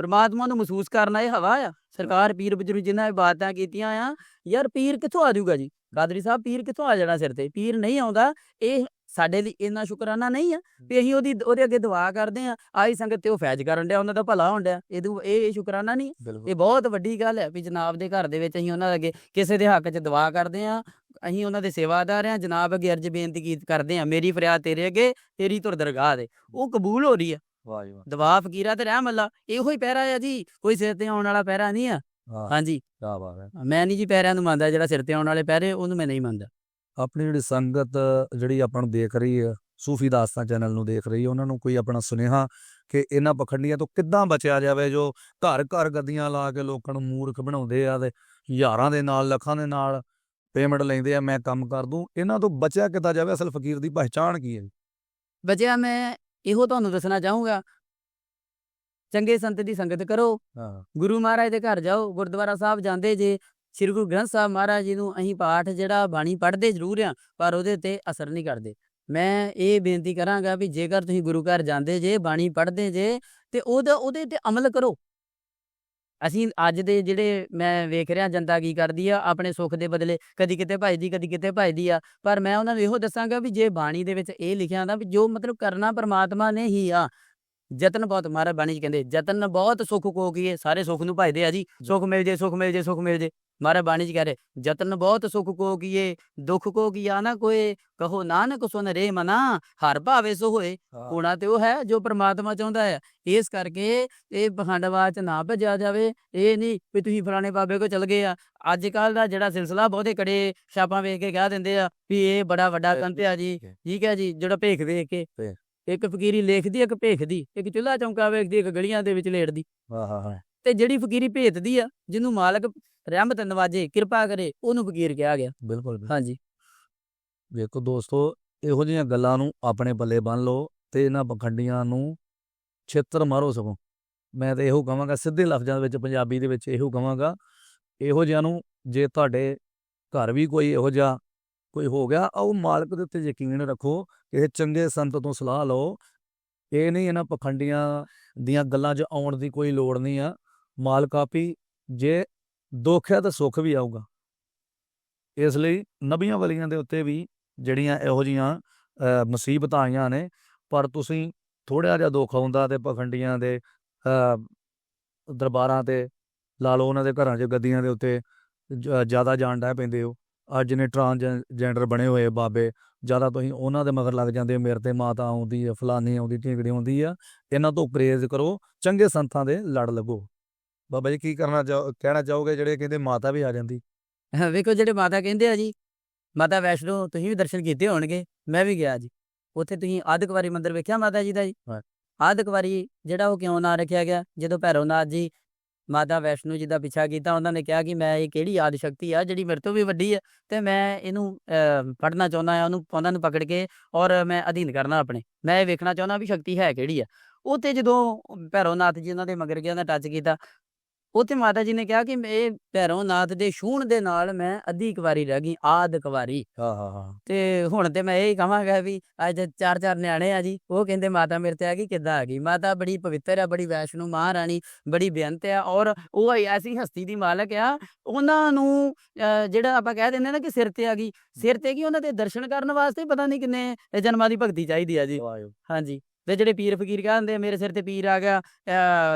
ਪਰਮਾਤਮਾ ਨੂੰ ਮਹਿਸੂਸ ਕਰਨਾ ਇਹ ਹਵਾ ਆ। ਸਰਕਾਰ ਪੀਰ ਬਜ਼ੁਰਗ ਜਿਨ੍ਹਾਂ ਇਬਾਦਤਾਂ ਕੀਤੀਆਂ ਆ ਯਾਰ ਪੀਰ ਕਿੱਥੋਂ ਆ ਜਾਊਗਾ ਜੀ? ਕਾਦਰੀ ਸਾਹਿਬ ਪੀਰ ਕਿੱਥੋਂ ਆ ਜਾਣਾ ਸਿਰ ਤੇ? ਪੀਰ ਨਹੀਂ ਆਉਂਦਾ ਇਹ ਸਾਡੇ ਲਈ ਇੰਨਾ ਸ਼ੁਕਰਾਨਾ ਨਹੀਂ ਆ ਵੀ ਅਸੀਂ ਉਹਦੀ ਉਹਦੇ ਅੱਗੇ ਦੁਆ ਕਰਦੇ ਆ ਆਈ ਸੰਗਤ ਤੇ ਉਹ ਫੈਜ਼ ਕਰਨ ਡਿਆ ਉਹਨਾਂ ਦਾ ਭਲਾ ਹੋਣ ਡਿਆ। ਇਹ ਇਹ ਸ਼ੁਕਰਾਨਾ ਨਹੀਂ ਇਹ ਬਹੁਤ ਵੱਡੀ ਗੱਲ ਹੈ ਵੀ ਜਨਾਬ ਦੇ ਘਰ ਦੇ ਵਿੱਚ ਅਸੀਂ ਉਹਨਾਂ ਅੱਗੇ ਕਿਸੇ ਦੇ ਹੱਕ 'ਚ ਦੁਆ ਕਰਦੇ ਆ ਅਸੀਂ ਉਹਨਾਂ ਦੇ ਸੇਵਾਦਾਰ ਆ ਜਨਾਬ ਅੱਗੇ ਅਰਜ ਬੇਨਤੀ ਕਰਦੇ ਆ ਮੇਰੀ ਫਰਿਆਦ ਤੇਰੇ ਅੱਗੇ ਤੇਰੀ ਧੁਰ ਦਰਗਾਹ ਦੇ। ਉਹ ਕਬੂਲ ਹੋ ਰਹੀ ਆ। ਵਾਹ ਜੀ ਵਾਹ। ਦੁਆ ਫਕੀਰਾ ਤੇ ਰਹਿਮ ਅੱਲਾ ਇਹੋ ਹੀ ਪਹਿਰਾ ਆ ਜੀ ਕੋਈ ਸਿਰ ਤੇ ਆਉਣ ਵਾਲਾ ਪਹਿਰਾ ਨਹੀਂ ਆ। ਹਾਂਜੀ। ਕੀ ਬਾਤ ਹੈ। ਮੈਂ ਨਹੀਂ ਜੀ ਪਹਿਰਿਆਂ ਨੂੰ ਮੰਨਦਾ ਜਿਹੜਾ ਸਿਰ ਤੇ ਆਉਣ ਵਾਲੇ ਪਹਿਰੇ ਉਹਨੂੰ ਮੈਂ ਨਹੀਂ ਮੰਨਦਾ। ਆਪਣੀ ਜਿਹੜੀ ਸੰਗਤ ਜਿਹੜੀ ਆਪਾਂ ਨੂੰ ਦੇਖ ਰਹੀ ਹੈ ਸੂਫੀ ਦਾਸਤਾਂ ਚੈਨਲ ਨੂੰ ਦੇਖ ਰਹੀ ਹੈ ਉਹਨਾਂ ਨੂੰ ਕੋਈ ਆਪਣਾ ਸੁਨੇਹਾ ਕਿ ਇਹਨਾਂ ਪਖੰਡੀਆਂ ਤੋਂ ਕਿੱਦਾਂ ਬਚਿਆ ਜਾਵੇ ਜੋ ਘਰ ਘਰ ਗੱਦੀਆਂ ਲਾ ਕੇ ਲੋਕਾਂ ਨੂੰ ਮੂਰਖ ਬਣਾਉਂਦੇ ਆ ਤੇ ਹਜ਼ਾਰਾਂ ਦੇ ਨਾਲ ਲੱਖਾਂ ਦੇ ਨਾਲ ਪੇਮੈਂਟ ਲੈਂਦੇ ਆ ਮੈਂ ਕੰਮ ਕਰ ਦੂੰ ਇਹਨਾਂ ਤੋਂ ਬਚਿਆ ਕਿੱਦਾਂ ਜਾਵੇ? ਅਸਲ ਫਕੀਰ ਦੀ ਪਹਿਚਾਣ ਕੀ ਹੈ ਬਚਿਆ ਮੈਂ ਇਹੋ ਤੁਹਾਨੂੰ ਦੱਸਣਾ ਚਾਹੂੰਗਾ। ਚੰਗੇ ਸੰਤ ਦੀ ਸੰਗਤ ਕਰੋ। ਹਾਂ। ਗੁਰੂ ਮਹਾਰਾਜ ਦੇ ਘਰ ਜਾਓ ਗੁਰਦੁਆਰਾ ਸਾਹਿਬ ਜਾਂਦੇ ਜੇ ਸ੍ਰੀ ਗੁਰੂ ਗ੍ਰੰਥ ਸਾਹਿਬ ਮਹਾਰਾਜ ਜੀ ਨੂੰ ਅਸੀਂ ਪਾਠ ਜਿਹੜਾ ਬਾਣੀ ਪੜ੍ਹਦੇ ਜ਼ਰੂਰ ਆ ਪਰ ਉਹਦੇ ਤੇ ਅਸਰ ਨਹੀਂ ਕਰਦੇ। ਮੈਂ ਇਹ ਬੇਨਤੀ ਕਰਾਂਗਾ ਵੀ ਜੇਕਰ ਤੁਸੀਂ ਗੁਰੂ ਘਰ ਜਾਂਦੇ ਜੇ ਬਾਣੀ ਪੜ੍ਹਦੇ ਜੇ ਤੇ ਉਹਦਾ ਉਹਦੇ ਤੇ ਅਮਲ ਕਰੋ। ਅਸੀਂ ਅੱਜ ਦੇ ਜਿਹੜੇ ਮੈਂ ਵੇਖ ਰਿਹਾ ਜਨਤਾ ਕੀ ਕਰਦੀ ਆ ਆਪਣੇ ਸੁੱਖ ਦੇ ਬਦਲੇ ਕਦੀ ਕਿਤੇ ਭਜਦੀ ਕਦੀ ਕਿਤੇ ਭਜਦੀ ਆ ਪਰ ਮੈਂ ਉਹਨਾਂ ਨੂੰ ਇਹੋ ਦੱਸਾਂਗਾ ਵੀ ਜੇ ਬਾਣੀ ਦੇ ਵਿੱਚ ਇਹ ਲਿਖਿਆ ਹੁੰਦਾ ਵੀ ਜੋ ਮਤਲਬ ਕਰਨਾ ਪਰਮਾਤਮਾ ਨੇ ਹੀ ਆ ਯਤਨ ਬਹੁਤ ਮਹਾਰਾਜ ਬਾਣੀ ਚ ਕਹਿੰਦੇ ਯਤਨ ਬਹੁਤ ਸੁੱਖ ਕੋ ਕੀਏ ਸਾਰੇ ਸੁੱਖ ਨੂੰ ਭਜਦੇ ਆ ਜੀ ਸੁੱਖ ਮਿਲ ਜੇ ਸੁੱਖ ਮਿਲ ਜੇ ਸੁੱਖ ਮਿਲ ਜੇ। ਮਾਰੇ ਬਾਣੀ ਚ ਕਹਿ ਰਹੇ ਜਤਨ ਬਹੁਤ ਸੁਖ ਕੋ ਕੀਏ ਦੁਖ ਕੋ ਕੀਆ ਨਾ ਕੋਏ ਕਹੋ ਨਾਨਕ ਸੁਨ ਰੇ ਮਨਾ ਹਰ ਭਾਵੇ ਸੋ ਹੋਏ। ਹੋਣਾ ਤੇ ਉਹ ਹੈ ਜੋ ਪ੍ਰਮਾਤਮਾ ਚਾਹੁੰਦਾ ਹੈ। ਇਸ ਕਰਕੇ ਇਹ ਪਖੰਡਵਾਦ ਚ ਨਾ ਭੱਜਿਆ ਜਾਵੇ। ਇਹ ਨਹੀਂ ਵੀ ਤੁਸੀਂ ਫਲਾਣੇ ਬਾਬੇ ਕੋ ਚਲ ਗਏ ਆ। ਅੱਜ ਕੱਲ ਦਾ ਜਿਹੜਾ ਸਿਲਸਿਲਾ ਬਹੁਤੇ ਕੜੇ ਛਾਪਾਂ ਵੇਖ ਕੇ ਕਹਿ ਦਿੰਦੇ ਆ ਵੀ ਇਹ ਬੜਾ ਵੱਡਾ ਕੰਤ ਆ ਜੀ। ਠੀਕ ਹੈ। ਜੀ ਜਿਹੜਾ ਭੇਖ ਵੇਖ ਕੇ। ਇੱਕ ਫਕੀਰੀ ਲੇਖਦੀ ਇੱਕ ਭੇਖਦੀ ਇੱਕ ਚੁੱਲ੍ਹਾ ਚੌਂਕਾ ਵੇਖਦੀ ਇੱਕ ਗਲੀਆਂ ਦੇ ਵਿੱਚ ਲੇਟਦੀ। ਹਾਂ ਹਾਂ ਹਾਂ ਤੇ ਜਿਹੜੀ ਫਕੀਰੀ ਭੇਤਦੀ ਆ ਜਿਹਨੂੰ ਮਾਲਕ ਰਹਿਮਤ ਨਵਾਜੇ ਕਿਰਪਾ ਕਰੇ ਉਹਨੂੰ ਫਕੀਰ ਕਿਹਾ ਗਿਆ ਬਿਲਕੁਲ। ਹਾਂਜੀ ਵੇਖੋ ਦੋਸਤੋ ਇਹੋ ਜਿਹੀਆਂ ਗੱਲਾਂ ਨੂੰ ਆਪਣੇ ਬੱਲੇ ਬੰਨ ਲਓ ਤੇ ਇਹਨਾਂ ਪਖੰਡੀਆਂ ਨੂੰ ਛਿੱਤਰ ਮਾਰੋ ਸਗੋਂ ਮੈਂ ਤਾਂ ਇਹੋ ਕਹਾਂਗਾ ਸਿੱਧੇ ਲਫ਼ਜ਼ਾਂ ਦੇ ਵਿੱਚ ਪੰਜਾਬੀ ਦੇ ਵਿੱਚ ਇਹੋ ਕਹਾਂਗਾ ਇਹੋ ਜਿਹਿਆਂ ਨੂੰ ਜੇ ਤੁਹਾਡੇ ਘਰ ਵੀ ਕੋਈ ਇਹੋ ਜਿਹਾ ਕੋਈ ਹੋ ਗਿਆ ਆਓ ਮਾਲਕ ਦੇ ਉੱਤੇ ਯਕੀਨ ਰੱਖੋ ਇਹ ਚੰਗੇ ਸੰਤ ਤੋਂ ਸਲਾਹ ਲਓ ਇਹ ਨਹੀਂ ਇਹਨਾਂ ਪਖੰਡੀਆਂ ਦੀਆਂ ਗੱਲਾਂ 'ਚ ਆਉਣ ਦੀ ਕੋਈ ਲੋੜ ਨਹੀਂ ਆ ਮਾਲਕ ਆਪੀ ਜੇ ਦੁੱਖ ਹੈ ਤਾਂ ਸੁੱਖ ਵੀ ਆਊਗਾ। ਇਸ ਲਈ ਨਬੀਆਂ ਵਲੀਆਂ ਦੇ ਉੱਤੇ ਵੀ ਜਿਹੜੀਆਂ ਇਹੋ ਜੀਆਂ ਮੁਸੀਬਤਾਂ ਆਈਆਂ ਨੇ ਪਰ ਤੁਸੀਂ ਥੋੜ੍ਹਾ ਜਿਹਾ ਦੁੱਖ ਆਉਂਦਾ ਤੇ ਪਖੰਡੀਆਂ ਦੇ ਅ, ਦਰਬਾਰਾਂ ਤੇ ਲਾ ਲਓ ਉਹਨਾਂ ਦੇ ਘਰਾਂ 'ਚ ਗੱਦੀਆਂ ਦੇ ਉੱਤੇ ਜ਼ਿਆਦਾ ਜਾਣ ਡੈ ਪੈਂਦੇ ਹੋ। ਅੱਜ ਨੇ ਟਰਾਂਸਜੈਂਡਰ ਬਣੇ ਹੋਏ ਬਾਬੇ ਜ਼ਿਆਦਾ ਤੁਸੀਂ ਉਹਨਾਂ ਦੇ ਮਗਰ ਲੱਗ ਜਾਂਦੇ ਹੋ, ਮੇਰੇ ਤੇ ਮਾਤਾ ਆਉਂਦੀ ਹੈ ਫਲਾਨੀ ਆਉਂਦੀ ਢੀਂਗੜੀ ਆਉਂਦੀ ਆ। ਇਹਨਾਂ ਤੋਂ ਪ੍ਰੇਜ਼ ਕਰੋ ਚੰਗੇ ਸੰਤਾਂ ਦੇ ਲੜ ਲੱਗੋ। ਬਾਬਾ ਜੀ ਕੀ ਕਰਨਾ ਚਾਹੋ ਕਹਿਣਾ ਚਾਹੋਗੇ ਜਿਹੜੇ ਕਹਿੰਦੇ ਮਾਤਾ ਵੀ ਆ ਜਾਂਦੀ? ਵੇਖੋ ਜਿਹੜੇ ਮਾਤਾ ਕਹਿੰਦੇ ਆ ਜੀ ਮਾਤਾ ਵੈਸ਼ਨੋ ਤੁਸੀਂ ਵੀ ਦਰਸ਼ਨ ਕੀਤੇ ਹੋਣਗੇ ਮੈਂ ਵੀ ਗਿਆ ਜੀ। ਉੱਥੇ ਤੁਸੀਂ ਆਦਿਕ ਵਾਰੀ ਮੰਦਿਰ ਵੇਖਿਆ ਮਾਤਾ ਜੀ ਦਾ ਜੀ? ਹਾਂ। ਆਦਿਕ ਵਾਰੀ ਜਿਹੜਾ ਉਹ ਕਿਉਂ ਨਾਂ ਰੱਖਿਆ ਗਿਆ? ਜਦੋਂ ਭੈਰਵਨਾਥ ਜੀ ਮਾਤਾ ਵੈਸ਼ਨੋ ਜੀ ਦਾ ਪਿੱਛਾ ਕੀਤਾ ਉਹਨਾਂ ਨੇ ਕਿਹਾ ਕਿ ਮੈਂ ਇਹ ਕਿਹੜੀ ਆਦ ਸ਼ਕਤੀ ਆ ਜਿਹੜੀ ਮੇਰੇ ਤੋਂ ਵੀ ਵੱਡੀ ਹੈ ਤੇ ਮੈਂ ਇਹਨੂੰ ਫੜਨਾ ਚਾਹੁੰਦਾ ਆ ਉਹਨੂੰ ਉਹਨਾਂ ਨੂੰ ਪਕੜ ਕੇ ਔਰ ਮੈਂ ਅਧੀਨ ਕਰਨਾ ਆਪਣੇ। ਮੈਂ ਇਹ ਵੇਖਣਾ ਚਾਹੁੰਦਾ ਵੀ ਸ਼ਕਤੀ ਹੈ ਕਿਹੜੀ ਆ। ਉੱਥੇ ਜਦੋਂ ਭੈਰਵਨਾਥ ਜੀ ਉਹਨਾਂ ਦੇ ਮਗਰ ਗਿਆ ਉਹਨਾਂ ਟੱਚ ਕੀਤਾ ਉੱਥੇ ਮਾਤਾ ਜੀ ਨੇ ਕਿਹਾ ਕਿ ਇਹ ਭੈਰਵਨਾਥ ਦੇ ਛੂਹਣ ਦੇ ਨਾਲ ਮੈਂ ਅੱਧੀ ਕੁਵਾਰੀ ਰਹਿ ਗਈ ਆਦ ਕੁਵਾਰੀ ਹਾਂ ਹਾਂ ਹਾਂ। ਤੇ ਹੁਣ ਤੇ ਮੈਂ ਇਹ ਕਹਾਂਗਾ ਵੀ ਅੱਜ ਚਾਰ ਚਾਰ ਨਿਆਣੇ ਆ ਜੀ। ਉਹ ਕਹਿੰਦੇ ਮਾਤਾ ਮੇਰੇ ਤੇ ਆ ਗਈ ਕਿੱਦਾਂ ਆ ਗਈ? ਮਾਤਾ ਬੜੀ ਪਵਿੱਤਰ ਆ ਬੜੀ ਵੈਸ਼ਨੂ ਮਹਾਰਾਣੀ ਬੜੀ ਬੇਅੰਤ ਆ ਔਰ ਉਹ ਐਸੀ ਹਸਤੀ ਦੀ ਮਾਲਕ ਆ। ਉਹਨਾਂ ਨੂੰ ਜਿਹੜਾ ਆਪਾਂ ਕਹਿ ਦਿੰਦੇ ਨਾ ਕਿ ਸਿਰ ਤੇ ਆ ਗਈ। ਸਿਰ ਤੇ ਕੀ ਉਹਨਾਂ ਦੇ ਦਰਸ਼ਨ ਕਰਨ ਵਾਸਤੇ ਪਤਾ ਨਹੀਂ ਕਿੰਨੇ ਜਨਮਾਂ ਦੀ ਭਗਤੀ ਚਾਹੀਦੀ ਆ ਜੀ। ਹਾਂਜੀ। ਤੇ ਜਿਹੜੇ ਪੀਰ ਫਕੀਰ ਕਹਿੰਦੇ ਮੇਰੇ ਸਿਰ ਤੇ ਪੀਰ ਆ ਗਿਆ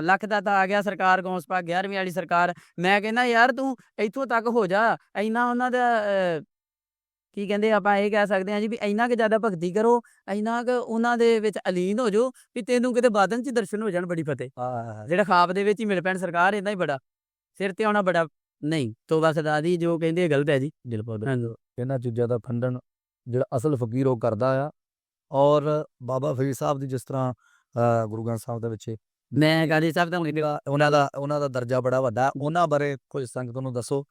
ਲੱਖ ਦਾ ਤਾਂ ਆ ਗਿਆ ਸਰਕਾਰ ਗੌਂਸ ਪਾ 11ਵੀਂ ਵਾਲੀ ਸਰਕਾਰ। ਮੈਂ ਕਹਿੰਦਾ ਯਾਰ ਤੂੰ ਇੱਥੋਂ ਤੱਕ ਹੋ ਜਾ ਇੰਨਾ ਉਹਨਾਂ ਦਾ ਕੀ ਕਹਿੰਦੇ ਆਪਾਂ ਇਹ ਕਹਿ ਸਕਦੇ ਹਾਂ ਜੀ ਵੀ ਇੰਨਾ ਕਿ ਜ਼ਿਆਦਾ ਭਗਤੀ ਕਰੋ ਇੰਨਾ ਕਿ ਉਹਨਾਂ ਦੇ ਵਿੱਚ ਅਲੀਨ ਹੋ ਜਾਓ ਵੀ ਤੈਨੂੰ ਕਿਤੇ ਬਾਦਨ ਚ ਦਰਸ਼ਨ ਹੋ ਜਾਣ ਬੜੀ ਫਤਿਹ। ਜਿਹੜਾ ਖਾਬ ਦੇ ਵਿੱਚ ਹੀ ਮਿਲ ਪੈਣ ਸਰਕਾਰ ਇੰਨਾ ਹੀ ਬੜਾ। ਸਿਰ ਤੇ ਆਉਣਾ ਬੜਾ ਨਹੀਂ ਤੋਬਾ ਸਦਾ ਦੀ ਜੋ ਕਹਿੰਦੇ ਆ ਗਲਤ ਹੈ ਜੀ। ਦਿਲਪਦ ਹਾਂਜੀ। ਇਹਨਾਂ ਚੀਜ਼ਾਂ ਦਾ ਖੰਡਨ ਜਿਹੜਾ ਅਸਲ ਫਕੀਰ ਉਹ ਕਰਦਾ ਆ ਔਰ ਬਾਬਾ ਫਰੀਦ ਸਾਹਿਬ ਦੀ ਜਿਸ ਤਰ੍ਹਾਂ ਗੁਰੂ ਗ੍ਰੰਥ ਸਾਹਿਬ ਦੇ ਵਿੱਚ ਮੈਂ ਗਾਂਧੀ ਸਾਹਿਬ ਦਾ ਉਹਨਾਂ ਦਾ ਉਹਨਾਂ ਦਾ ਦਰਜਾ ਬੜਾ ਵੱਡਾ ਉਹਨਾਂ ਬਾਰੇ ਕੁਝ ਸੰਗਤ ਨੂੰ ਦੱਸੋ।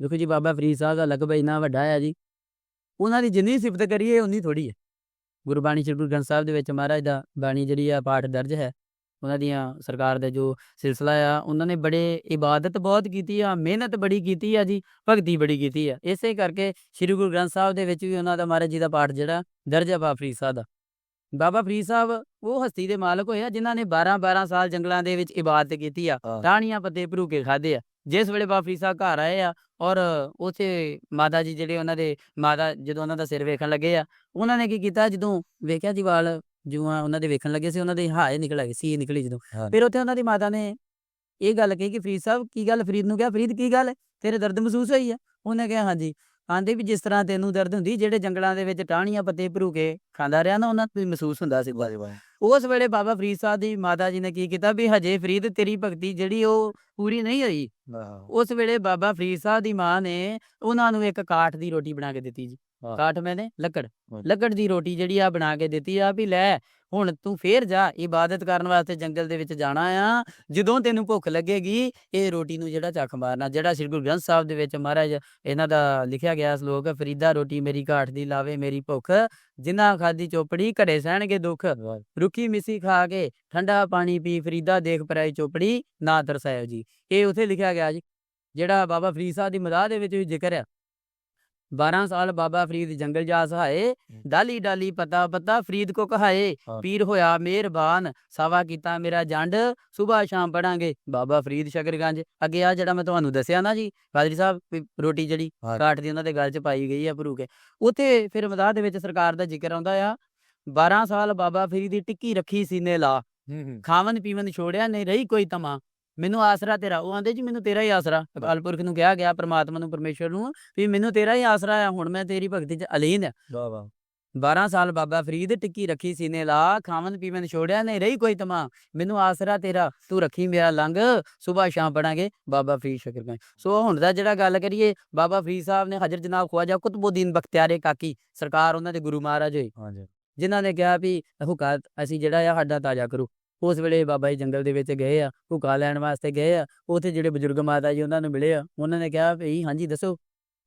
ਦੇਖੋ ਜੀ ਬਾਬਾ ਫਰੀਦ ਸਾਹਿਬ ਦਾ ਲਕਬ ਇੰਨਾ ਵੱਡਾ ਹੈ ਜੀ। ਉਹਨਾਂ ਦੀ ਜਿੰਨੀ ਸਿਫਤ ਕਰੀਏ ਉਨੀ ਥੋੜੀ ਹੈ। ਗੁਰਬਾਣੀ ਸ੍ਰੀ ਗੁਰੂ ਗ੍ਰੰਥ ਸਾਹਿਬ ਦੇ ਵਿੱਚ ਮਹਾਰਾਜ ਦਾ ਬਾਣੀ ਜਿਹੜੀ ਆ ਪਾਠ ਦਰਜ ਹੈ। ਉਹਨਾਂ ਦੀਆਂ ਸਰਕਾਰ ਦਾ ਜੋ ਸਿਲਸਿਲਾ ਆ ਉਹਨਾਂ ਨੇ ਬੜੇ ਇਬਾਦਤ ਬਹੁਤ ਕੀਤੀ ਆ ਮਿਹਨਤ ਬੜੀ ਕੀਤੀ ਆ ਜੀ ਭਗਤੀ ਬੜੀ ਕੀਤੀ ਆ। ਇਸੇ ਕਰਕੇ ਸ੍ਰੀ ਗੁਰੂ ਗ੍ਰੰਥ ਸਾਹਿਬ ਦੇ ਵਿੱਚ ਵੀ ਉਹਨਾਂ ਦਾ ਮਹਾਰਾਜ ਜੀ ਦਾ ਪਾਠ ਜਿਹੜਾ ਦਰਜ ਆ ਬਾਬਾ ਫਰੀਦ ਸਾਹਿਬ ਦਾ। ਬਾਬਾ ਫਰੀਦ ਸਾਹਿਬ ਉਹ ਹਸਤੀ ਦੇ ਮਾਲਕ ਹੋਏ ਆ ਜਿਨ੍ਹਾਂ ਨੇ 12 12 ਸਾਲ ਜੰਗਲਾਂ ਦੇ ਵਿੱਚ ਇਬਾਦਤ ਕੀਤੀ ਆ ਹਾਂ। ਟਾਹਣੀਆਂ ਪੱਤੇ ਭਰੂ ਕੇ ਖਾਦੇ ਆ। ਜਿਸ ਵੇਲੇ ਬਾਬਾ ਫਰੀਦ ਸਾਹਿਬ ਘਰ ਆਏ ਆ ਔਰ ਉਥੇ ਮਾਤਾ ਜੀ ਜਿਹੜੇ ਉਹਨਾਂ ਦੇ ਮਾਤਾ ਜਦੋਂ ਉਹਨਾਂ ਦਾ ਸਿਰ ਵੇਖਣ ਲੱਗੇ ਆ ਉਹਨਾਂ ਨੇ ਕੀ ਕੀਤਾ ਜਦੋਂ ਵੇਖਿਆ ਜੀ ਜੂਆਂ ਉਹਨਾਂ ਦੇ ਵੇਖਣ ਲੱਗੇ ਸੀ ਉਹਨਾਂ ਦੇ ਹਾਏ ਨਿਕਲ ਆਏ ਸੀ ਨਿਕਲੀ ਜਦੋਂ। ਫਿਰ ਉੱਥੇ ਉਹਨਾਂ ਦੀ ਮਾਤਾ ਨੇ ਇਹ ਗੱਲ ਕਹੀ ਕਿ ਫਰੀਦ ਸਾਹਿਬ ਕੀ ਗੱਲ? ਫਰੀਦ ਨੂੰ ਕਿਹਾ ਫਰੀਦ ਕੀ ਗੱਲ? ਤੇਰੇ ਦਰਦ ਮਹਿਸੂਸ ਹੋਈ ਆ? ਉਹਨੇ ਕਿਹਾ ਹਾਂਜੀ। ਆਂਦੇ ਵੀ ਜਿਸ ਤਰ੍ਹਾਂ ਤੈਨੂੰ ਦਰਦ ਹੁੰਦੀ ਜਿਹੜੇ ਜੰਗਲਾਂ ਦੇ ਵਿੱਚ ਟਾਹਣੀਆਂ ਪੱਤੇ ਭਰੂ ਕੇ ਖਾਂਦਾ ਰਿਹਾ ਨਾ ਉਹਨਾਂ ਨੂੰ ਮਹਿਸੂਸ ਹੁੰਦਾ ਸੀ। ਵਾਹ ਵਾਹ। ਉਸ ਵੇਲੇ ਬਾਬਾ ਫਰੀਦ ਸਾਹਿਬ ਦੀ ਮਾਤਾ ਜੀ ਨੇ ਕੀ ਕੀਤਾ ਵੀ ਹਜੇ ਫਰੀਦ ਤੇਰੀ ਭਗਤੀ ਜਿਹੜੀ ਉਹ ਪੂਰੀ ਨਹੀਂ ਹੋਈ। ਉਸ ਵੇਲੇ ਬਾਬਾ ਫਰੀਦ ਸਾਹਿਬ ਦੀ ਮਾਂ ਨੇ ਉਹਨਾਂ ਨੂੰ ਇੱਕ ਕਾਠ ਦੀ ਰੋਟੀ ਬਣਾ ਕੇ ਦਿੱਤੀ ਜੀ। ਕਾਠ ਮੈਨੇ ਲੱਕੜ। ਲੱਕੜ ਦੀ ਰੋਟੀ ਜਿਹੜੀ ਆ ਬਣਾ ਕੇ ਦਿੱਤੀ ਆ ਵੀ ਲੈ ਹੁਣ ਤੂੰ ਫੇਰ ਜਾ ਇਬਾਦਤ ਕਰਨ ਵਾਸਤੇ ਜੰਗਲ ਦੇ ਵਿੱਚ ਜਾਣਾ ਆ। ਜਦੋਂ ਤੈਨੂੰ ਭੁੱਖ ਲੱਗੇਗੀ ਇਹ ਰੋਟੀ ਨੂੰ ਜਿਹੜਾ ਚੱਖ ਮਾਰਨਾ ਜਿਹੜਾ ਸ੍ਰੀ ਗੁਰੂ ਗ੍ਰੰਥ ਸਾਹਿਬ ਦੇ ਵਿੱਚ ਮਹਾਰਾਜ ਇਹਨਾਂ ਦਾ ਲਿਖਿਆ ਗਿਆ ਸ਼ਲੋਕ ਫਰੀਦਾ ਰੋਟੀ ਮੇਰੀ ਕਾਠ ਦੀ ਲਾਵੇ ਮੇਰੀ ਭੁੱਖ ਜਿਨ੍ਹਾਂ ਖਾਦੀ ਚੋਪੜੀ ਘੜੇ ਸਹਿਣਗੇ ਦੁੱਖ। ਰੁੱਖੀ ਮਿੱਸੀ ਖਾ ਕੇ ਠੰਡਾ ਪਾਣੀ ਪੀ ਫਰੀਦਾ ਦੇਖ ਪਰਾਈ ਚੋਪੜੀ ਨਾ ਤਰਸਾਇਓ ਜੀ। ਇਹ ਉਥੇ ਲਿਖਿਆ ਗਿਆ ਜੀ ਜਿਹੜਾ ਬਾਬਾ ਫਰੀਦ ਸਾਹਿਬ ਦੀ ਮਦਾਹ ਦੇ ਵਿੱਚ ਵੀ ਜ਼ਿਕਰ ਆ। 12 ਸਾਲ ਬਾਬਾ ਫਰੀਦ ਜੰਗਲ ਜਾ ਸਹਾਏ ਡਾਲੀ ਡਾਲੀ ਪਤਾ ਪਤਾ ਫਰੀਦ ਕੋ ਕਹਾਏ। ਪੀਰ ਹੋਇਆ ਮਿਹਰਬਾਨ ਸਾਵਾ ਕੀਤਾ ਮੇਰਾ ਜੰਡ ਸਵੇਰ ਸ਼ਾਮ ਪੜਾਂਗੇ ਬਾਬਾ ਫਰੀਦ ਸ਼ਕਰਗੰਜ ਅੱਗੇ ਆ ਜਿਹੜਾ ਮੈਂ ਤੁਹਾਨੂੰ ਦੱਸਿਆ ਨਾ ਜੀ ਫਾਦਰੀ ਸਾਹਿਬ ਰੋਟੀ ਜਿਹੜੀ। ਕਾਠ ਦੀ ਉਹਨਾਂ ਦੇ ਗਲ 'ਚ ਪਾਈ ਗਈ ਆ ਭਰੂ ਕੇ ਉਥੇ ਫਿਰ ਮਦਾਹ ਦੇ ਵਿੱਚ ਸਰਕਾਰ ਦਾ ਜ਼ਿਕਰ ਆਉਂਦਾ ਆ 12 ਸਾਲ ਬਾਬਾ ਫਰੀਦ ਦੀ ਟਿੱਕੀ ਰੱਖੀ ਸੀਨੇ ਲਾ ਖਾਵਨ ਪੀਵਨ ਛੋੜਿਆ ਨਹੀਂ ਰਹੀ ਕੋਈ ਤਮਾ ਮੈਨੂੰ ਆਸਰਾ ਤੇਰਾ ਉਹ ਆਂਦੇ ਜੀ ਮੈਨੂੰ ਤੇਰਾ ਹੀ ਆਸਰਾ। ਅਕਾਲ ਪੁਰਖ ਨੂੰ ਕਿਹਾ ਗਿਆ ਪ੍ਰਮਾਤਮਾ ਨੂੰ ਪਰਮੇਸ਼ਵਰ ਨੂੰ ਵੀ ਮੈਨੂੰ ਤੇਰਾ ਹੀ ਆਸਰਾ ਆ ਹੁਣ ਮੈਂ ਤੇਰੀ ਭਗਤੀ 'ਚ ਅਲੀਨ ਆ। ਵਾਹ ਵਾਹ। 12 ਸਾਲ ਬਾਬਾ ਫਰੀਦ ਟਿੱਕੀ ਰੱਖੀ ਸੀਨੇ ਲਾ ਖਾਵਨ ਪੀਵਨ ਛੋੜਿਆ ਨਹੀਂ ਰਹੀ ਕੋਈ ਤਮਾ। ਮੈਨੂੰ ਆਸਰਾ ਤੇਰਾ ਤੂੰ ਰੱਖੀ ਮੇਰਾ ਲੰਗ ਸਵੇਰ ਸ਼ਾਮ ਪੜਾਂਗੇ ਬਾਬਾ ਫਰੀਦ ਸ਼ਕਰ ਗਏ ਸੋ ਹੁਣ ਦਾ ਜਿਹੜਾ ਗੱਲ ਕਰੀਏ ਬਾਬਾ ਫਰੀਦ ਸਾਹਿਬ ਨੇ ਹਜ਼ਰ ਜਨਾਬ ਖਵਾਜਾ ਕੁਤਬੁਦੀਨ ਬਖਤਿਆਰੇ ਕਾਕੀ ਸਰਕਾਰ ਉਹਨਾਂ ਦੇ ਗੁਰੂ ਮਹਾਰਾਜ ਹੋਏ। ਹਾਂਜੀ। ਜਿਨ੍ਹਾਂ ਨੇ ਕਿਹਾ ਵੀ ਹੁਕਾ ਅਸੀਂ ਜਿਹੜਾ ਆ ਸਾਡਾ ਤਾਜ਼ਾ ਕਰੋ। ਉਸ ਵੇਲੇ ਬਾਬਾ ਜੀ ਜੰਗਲ ਦੇ ਵਿੱਚ ਗਏ ਆ ਹੁਕਾ ਲੈਣ ਵਾਸਤੇ ਗਏ ਆ ਉੱਥੇ ਜਿਹੜੇ ਬਜ਼ੁਰਗ ਮਾਤਾ ਜੀ ਉਹਨਾਂ ਨੂੰ ਮਿਲੇ ਆ ਉਹਨਾਂ ਨੇ ਕਿਹਾ ਵੀ ਹਾਂਜੀ ਦੱਸੋ।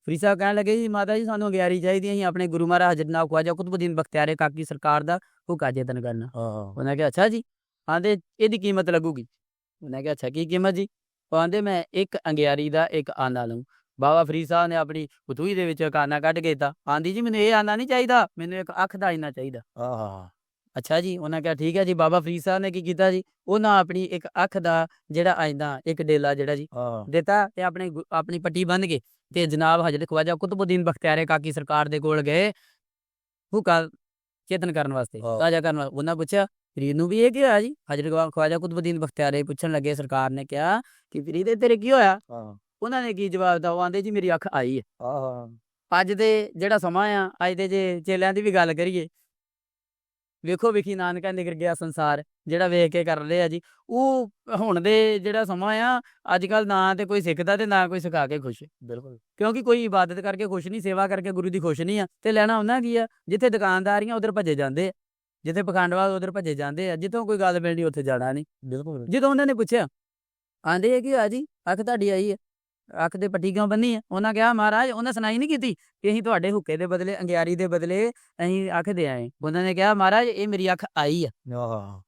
ਫਰੀਦ ਸਾਹਿਬ ਕਹਿਣ ਲੱਗੇ ਜੀ ਮਾਤਾ ਜੀ ਸਾਨੂੰ ਗਿਆਰੀ ਚਾਹੀਦੀ ਅਸੀਂ ਆਪਣੇ ਗੁਰੂ ਮਹਾਰਾਜ ਨਾਮ ਖਵਾਜਾ ਕੁਤਬੁਦੀਨ ਬਖਤਿਆਰੇ ਕਾਕੀ ਸਰਕਾਰ ਦਾ ਹੁਕਾ ਚੇਤਨ ਕਰਨਾ। ਉਹਨਾਂ ਕਿਹਾ ਅੱਛਾ ਜੀ। ਆਂਦੇ ਇਹਦੀ ਕੀਮਤ ਲੱਗੂਗੀ। ਉਹਨਾਂ ਕਿਹਾ ਅੱਛਾ ਕੀ ਕੀਮਤ ਜੀ? ਉਹ ਆਂਦੇ ਮੈਂ ਇੱਕ ਅੰਗਿਆਰੀ ਦਾ ਇੱਕ ਆਨਾ ਲਊਂ। ਬਾਬਾ ਫਰੀਦ ਸਾਹਿਬ ਨੇ ਆਪਣੀ ਬਤੂਈ ਦੇ ਵਿੱਚ ਕਾਨਾ ਕੱਢ ਕੇ ਦਿੱਤਾ। ਆਂਦੀ ਜੀ ਮੈਨੂੰ ਇਹ ਆਨਾ ਨਹੀਂ ਚਾਹੀਦਾ ਮੈਨੂੰ ਇੱਕ ਅੱਖ ਦਾ ਆਇਨਾ ਚਾਹੀਦਾ। ਹਾਂ ਹਾਂ ਅੱਛਾ ਜੀ ਉਹਨਾਂ ਕਿਹਾ ਠੀਕ ਹੈ ਜੀ ਬਾਬਾ ਫਰੀਦ ਸਾਹਿਬ ਨੇ ਕੀ ਕੀਤਾ ਜੀ? ਉਹਨਾਂ ਆਪਣੀ ਇੱਕ ਅੱਖ ਦਾ ਜਿਹੜਾ ਆਇਨਾ ਇੱਕ ਡੇਲਾ ਜਿਹੜਾ ਜੀ ਦਿੱਤਾ ਤੇ ਆਪਣੇ ਆਪਣੀ ਪੱਟੀ ਬੰਨ ਕੇ ਤੇ ਜਨਾਬ ਹਜ਼ਰਤ ਖਵਾਜਾ ਕੁਤਬੁਦੀਨ ਬਖਤਿਆਰੇ ਕਾਕੀ ਸਰਕਾਰ ਦੇ ਕੋਲ ਗਏ ਹੁਕਾ ਚੇਤਨ ਕਰਨ ਵਾਸਤੇ। ਤਾਜ਼ਾ ਕਰਨ ਵਾਸਤੇ। ਉਹਨਾਂ ਪੁੱਛਿਆ ਫਰੀਦ ਨੂੰ ਵੀ ਇਹ ਕੀ ਹੋਇਆ ਜੀ? ਹਜ਼ਰਤ ਖਵਾ- ਖਵਾਜਾ ਕੁਤਬੁਦੀਨ ਬਖਤਿਆਰੇ ਪੁੱਛਣ ਲੱਗੇ ਸਰਕਾਰ ਨੇ ਕਿਹਾ ਕਿ ਫਰੀਦ ਇਹ ਤੇਰੇ ਕੀ ਹੋਇਆ? ਉਹਨਾਂ ਨੇ ਕੀ ਜਵਾਬ ਦਿੱਤਾ? ਉਹ ਆਂਦੇ ਜੀ ਮੇਰੀ ਅੱਖ ਆਈ ਹਾਂ। ਅੱਜ ਦੇ ਜਿਹੜਾ ਸਮਾਂ ਆ ਅੱਜ ਦੇ ਜੇ ਚੇਲਿਆਂ ਦੀ ਵੀ ਗੱਲ ਕਰੀਏ ਵੇਖੋ ਵੇਖੀ ਨਾਨਕਾ ਨਿਕਲ ਗਿਆ ਸੰਸਾਰ ਜਿਹੜਾ ਵੇਖ ਕੇ ਕਰ ਰਹੇ ਆ ਜੀ। ਉਹ ਹੁਣ ਦੇ ਜਿਹੜਾ ਸਮਾਂ ਆ ਅੱਜ ਕੱਲ ਨਾ ਤੇ ਕੋਈ ਸਿੱਖਦਾ ਤੇ ਨਾ ਕੋਈ ਸਿਖਾ ਕੇ ਖੁਸ਼। ਬਿਲਕੁਲ। ਕਿਉਂਕਿ ਕੋਈ ਇਬਾਦਤ ਕਰਕੇ ਖੁਸ਼ ਨਹੀਂ ਸੇਵਾ ਕਰਕੇ ਗੁਰੂ ਦੀ ਖੁਸ਼ ਨਹੀਂ ਆ ਤੇ ਲੈਣਾ ਉਹਨਾਂ ਕੀ ਆ? ਜਿੱਥੇ ਦੁਕਾਨਦਾਰੀਆਂ ਉਧਰ ਭੱਜੇ ਜਾਂਦੇ ਆ। ਜਿੱਥੇ ਪਖੰਡਵਾਦ ਉਧਰ ਭੱਜੇ ਜਾਂਦੇ ਆ। ਜਿੱਥੋਂ ਕੋਈ ਗੱਲ ਮਿਲਣੀ ਉੱਥੇ ਜਾਣਾ ਨਹੀਂ। ਬਿਲਕੁਲ। ਜਦੋਂ ਉਹਨਾਂ ਨੇ ਪੁੱਛਿਆ ਆਂਦੇ ਆ ਕਿ ਆ ਜੀ ਅੱਖ ਤੁਹਾਡੀ ਆਈ ਹੈ ਅੱਖ ਦੇ ਪੱਟੀ ਕਿਉਂ ਬੰਨੀ ਹੈ ਉਹਨਾਂ ਕਿਹਾ ਮਹਾਰਾਜ ਉਹਨਾਂ ਸੁਣਾਈ ਨਹੀਂ ਕੀਤੀ ਕਿ ਅਸੀਂ ਤੁਹਾਡੇ ਹੁੱਕੇ ਦੇ ਬਦਲੇ ਅੰਗਿਆਰੀ ਦੇ ਬਦਲੇ ਅਸੀਂ ਅੱਖ ਦੇ ਆਏ ਉਹਨਾਂ ਨੇ ਕਿਹਾ ਮਹਾਰਾਜ ਇਹ ਮੇਰੀ ਅੱਖ ਆਈ ਆ।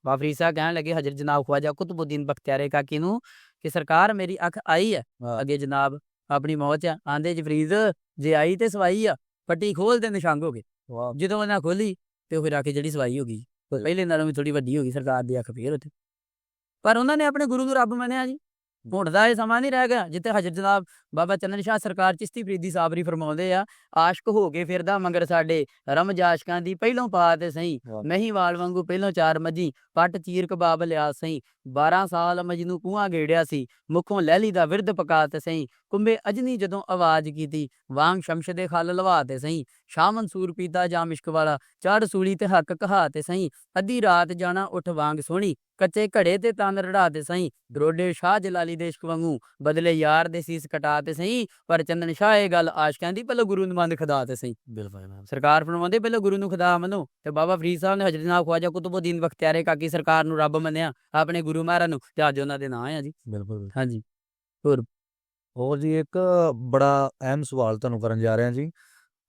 ਬਾਬਰੀ ਸਾਹਿਬ ਕਹਿਣ ਲੱਗੇ ਹਜ਼ਰਤ ਜਨਾਬ ਖਵਾਜਾ ਕੁਤਬੁਦੀਨ ਬਖਤਿਆਰੇ ਕਾਕੀ ਨੂੰ ਕਿ ਸਰਕਾਰ ਮੇਰੀ ਅੱਖ ਆਈ ਹਾਂ। ਅੱਗੇ ਜਨਾਬ ਆਪਣੀ ਮੌਤ ਆ ਆਂਦੇ ਜਫਰੀਦ ਜੇ ਆਈ ਤੇ ਸਵਾਈ ਆ ਪੱਟੀ ਖੋਲ ਦੇ ਨਿਸ਼ੰਗ ਹੋ ਗਏ ਜਦੋਂ ਉਹਨਾਂ ਖੋਲੀ ਤੇ ਫਿਰ ਆ ਕੇ ਜਿਹੜੀ ਸਵਾਈ ਹੋ ਗਈ। ਪਹਿਲੇ ਨਾਲੋਂ ਵੀ ਥੋੜੀ ਵੱਡੀ ਹੋ ਗਈ ਸਰਕਾਰ ਦੀ ਅੱਖ ਫੇਰ ਉੱਥੇ। ਪਰ ਉਹਨਾਂ ਨੇ ਆਪਣੇ ਗੁਰੂ ਨੂੰ ਰੱਬ ਮੰਨਿਆ ਜੀ। ਹੁਣ ਦਾ ਇਹ ਸਮਾਂ ਨਹੀਂ ਰਹਿ ਗਿਆ ਜਿੱਥੇ ਹਜ਼ਰਤ ਜਨਾਬ ਬਾਬਾ ਚੰਨਨ ਸ਼ਾਹ ਸਰਕਾਰ ਚਿਸ਼ਤੀ ਫਰੀਦੀ ਸਾਬਰੀ ਫਰਮਾਉਂਦੇ ਆ ਆਸ਼ਕ ਹੋ ਕੇ ਫਿਰਦਾ ਮੰਗਰ ਸਾਡੇ ਰਮਜ ਆਸ਼ਕਾਂ ਦੀ ਪਹਿਲੋਂ ਪਾ ਤੇ ਸਹੀ ਵਾਹ। ਮਹੀਂ ਵਾਲ ਵਾਂਗੂ ਪਹਿਲੋਂ ਚਾਰ ਮੱਝੀ ਪੱਟ ਚੀਰ ਕਬਾਬ ਲਿਆ ਸਹੀ 12 ਸਾਲ ਮਜਨੂ ਕੂਆਂ ਗੇੜਿਆ ਸੀ। ਮੁਖੋਂ ਲਹਿਲੀ ਦਾ ਵਿਰਧ ਪਕਾ ਤੇ ਸਹੀ। ਕੁੰਬੇ ਅਜਨੀ ਜਦੋਂ ਆਵਾਜ਼ ਕੀਤੀ ਵਾਂਗ ਸ਼ਮਸ਼ ਦੇ ਖਲ ਲਵਾ ਤੇ ਸਹੀ। ਸ਼ਾਹ ਮਨਸੂਰ ਪੀਤਾ ਜਾਂ ਮਿਸ਼ਕ ਵਾਲਾ ਚੜ ਸੂਲੀ ਤੇ ਹੱਕ ਕਹਾ ਤੇ ਸਹੀ। ਅੱਧੀ ਰਾਤ ਜਾਣਾ ਉੱਠ ਵਾਂਗ ਸੋਹਣੀ। ਕੱਚੇ ਘੜੇ ਤੇ ਤਨ ਰੜਾ ਤੇ ਸਹੀ। ਦਰੋਡੇ ਸ਼ਾਹ ਜਲਾਲੀ ਦੇ ਇਸ਼ਕ ਵਾਂਗੂ ਬਦਲੇ ਯਾਰ ਦੇ ਸੀਸ ਕਟਾ ਤੇ ਸਹੀ। ਪਰ ਚੰਦਨ ਸ਼ਾਹ ਇਹ ਗੱਲ ਆਸ਼ਕਾਂ ਦੀ ਪਹਿਲਾਂ ਗੁਰੂ ਨੂੰ ਮੰਨ ਖੁਦਾ ਤੇ ਸਹੀ। ਬਿਲਕੁਲ ਸਰਕਾਰ ਫਰਮਾਉਂਦੇ ਪਹਿਲਾਂ ਗੁਰੂ ਨੂੰ ਖੁਦਾ ਮੰਨੋ। ਤੇ ਬਾਬਾ ਫਰੀਦ ਸਾਹਿਬ ਨੇ ਹਜ਼ਰਤ ਨਾਮ ਖਵਾਜਾ ਕੁਤਬੁਦੀਨ ਬਖਤਿਆਰੇ ਕਾਕੀ ਸਰਕਾਰ ਨੂੰ ਰੱਬ ਮੰਨਿਆ। ਆਪਣੇ ਗੁਰੂ ਮਹਾਰਾਜ ਨੂੰ ਤੇ ਅੱਜ ਉਹਨਾਂ ਦੇ ਨਾਂ ਆ ਜੀ। ਬਿਲਕੁਲ ਹਾਂਜੀ ਹੋਰ? ਜੀ ਇੱਕ ਬੜਾ ਅਹਿਮ ਸਵਾਲ ਤੁਹਾਨੂੰ ਕਰਨ ਜਾ ਰਿਹਾ ਜੀ।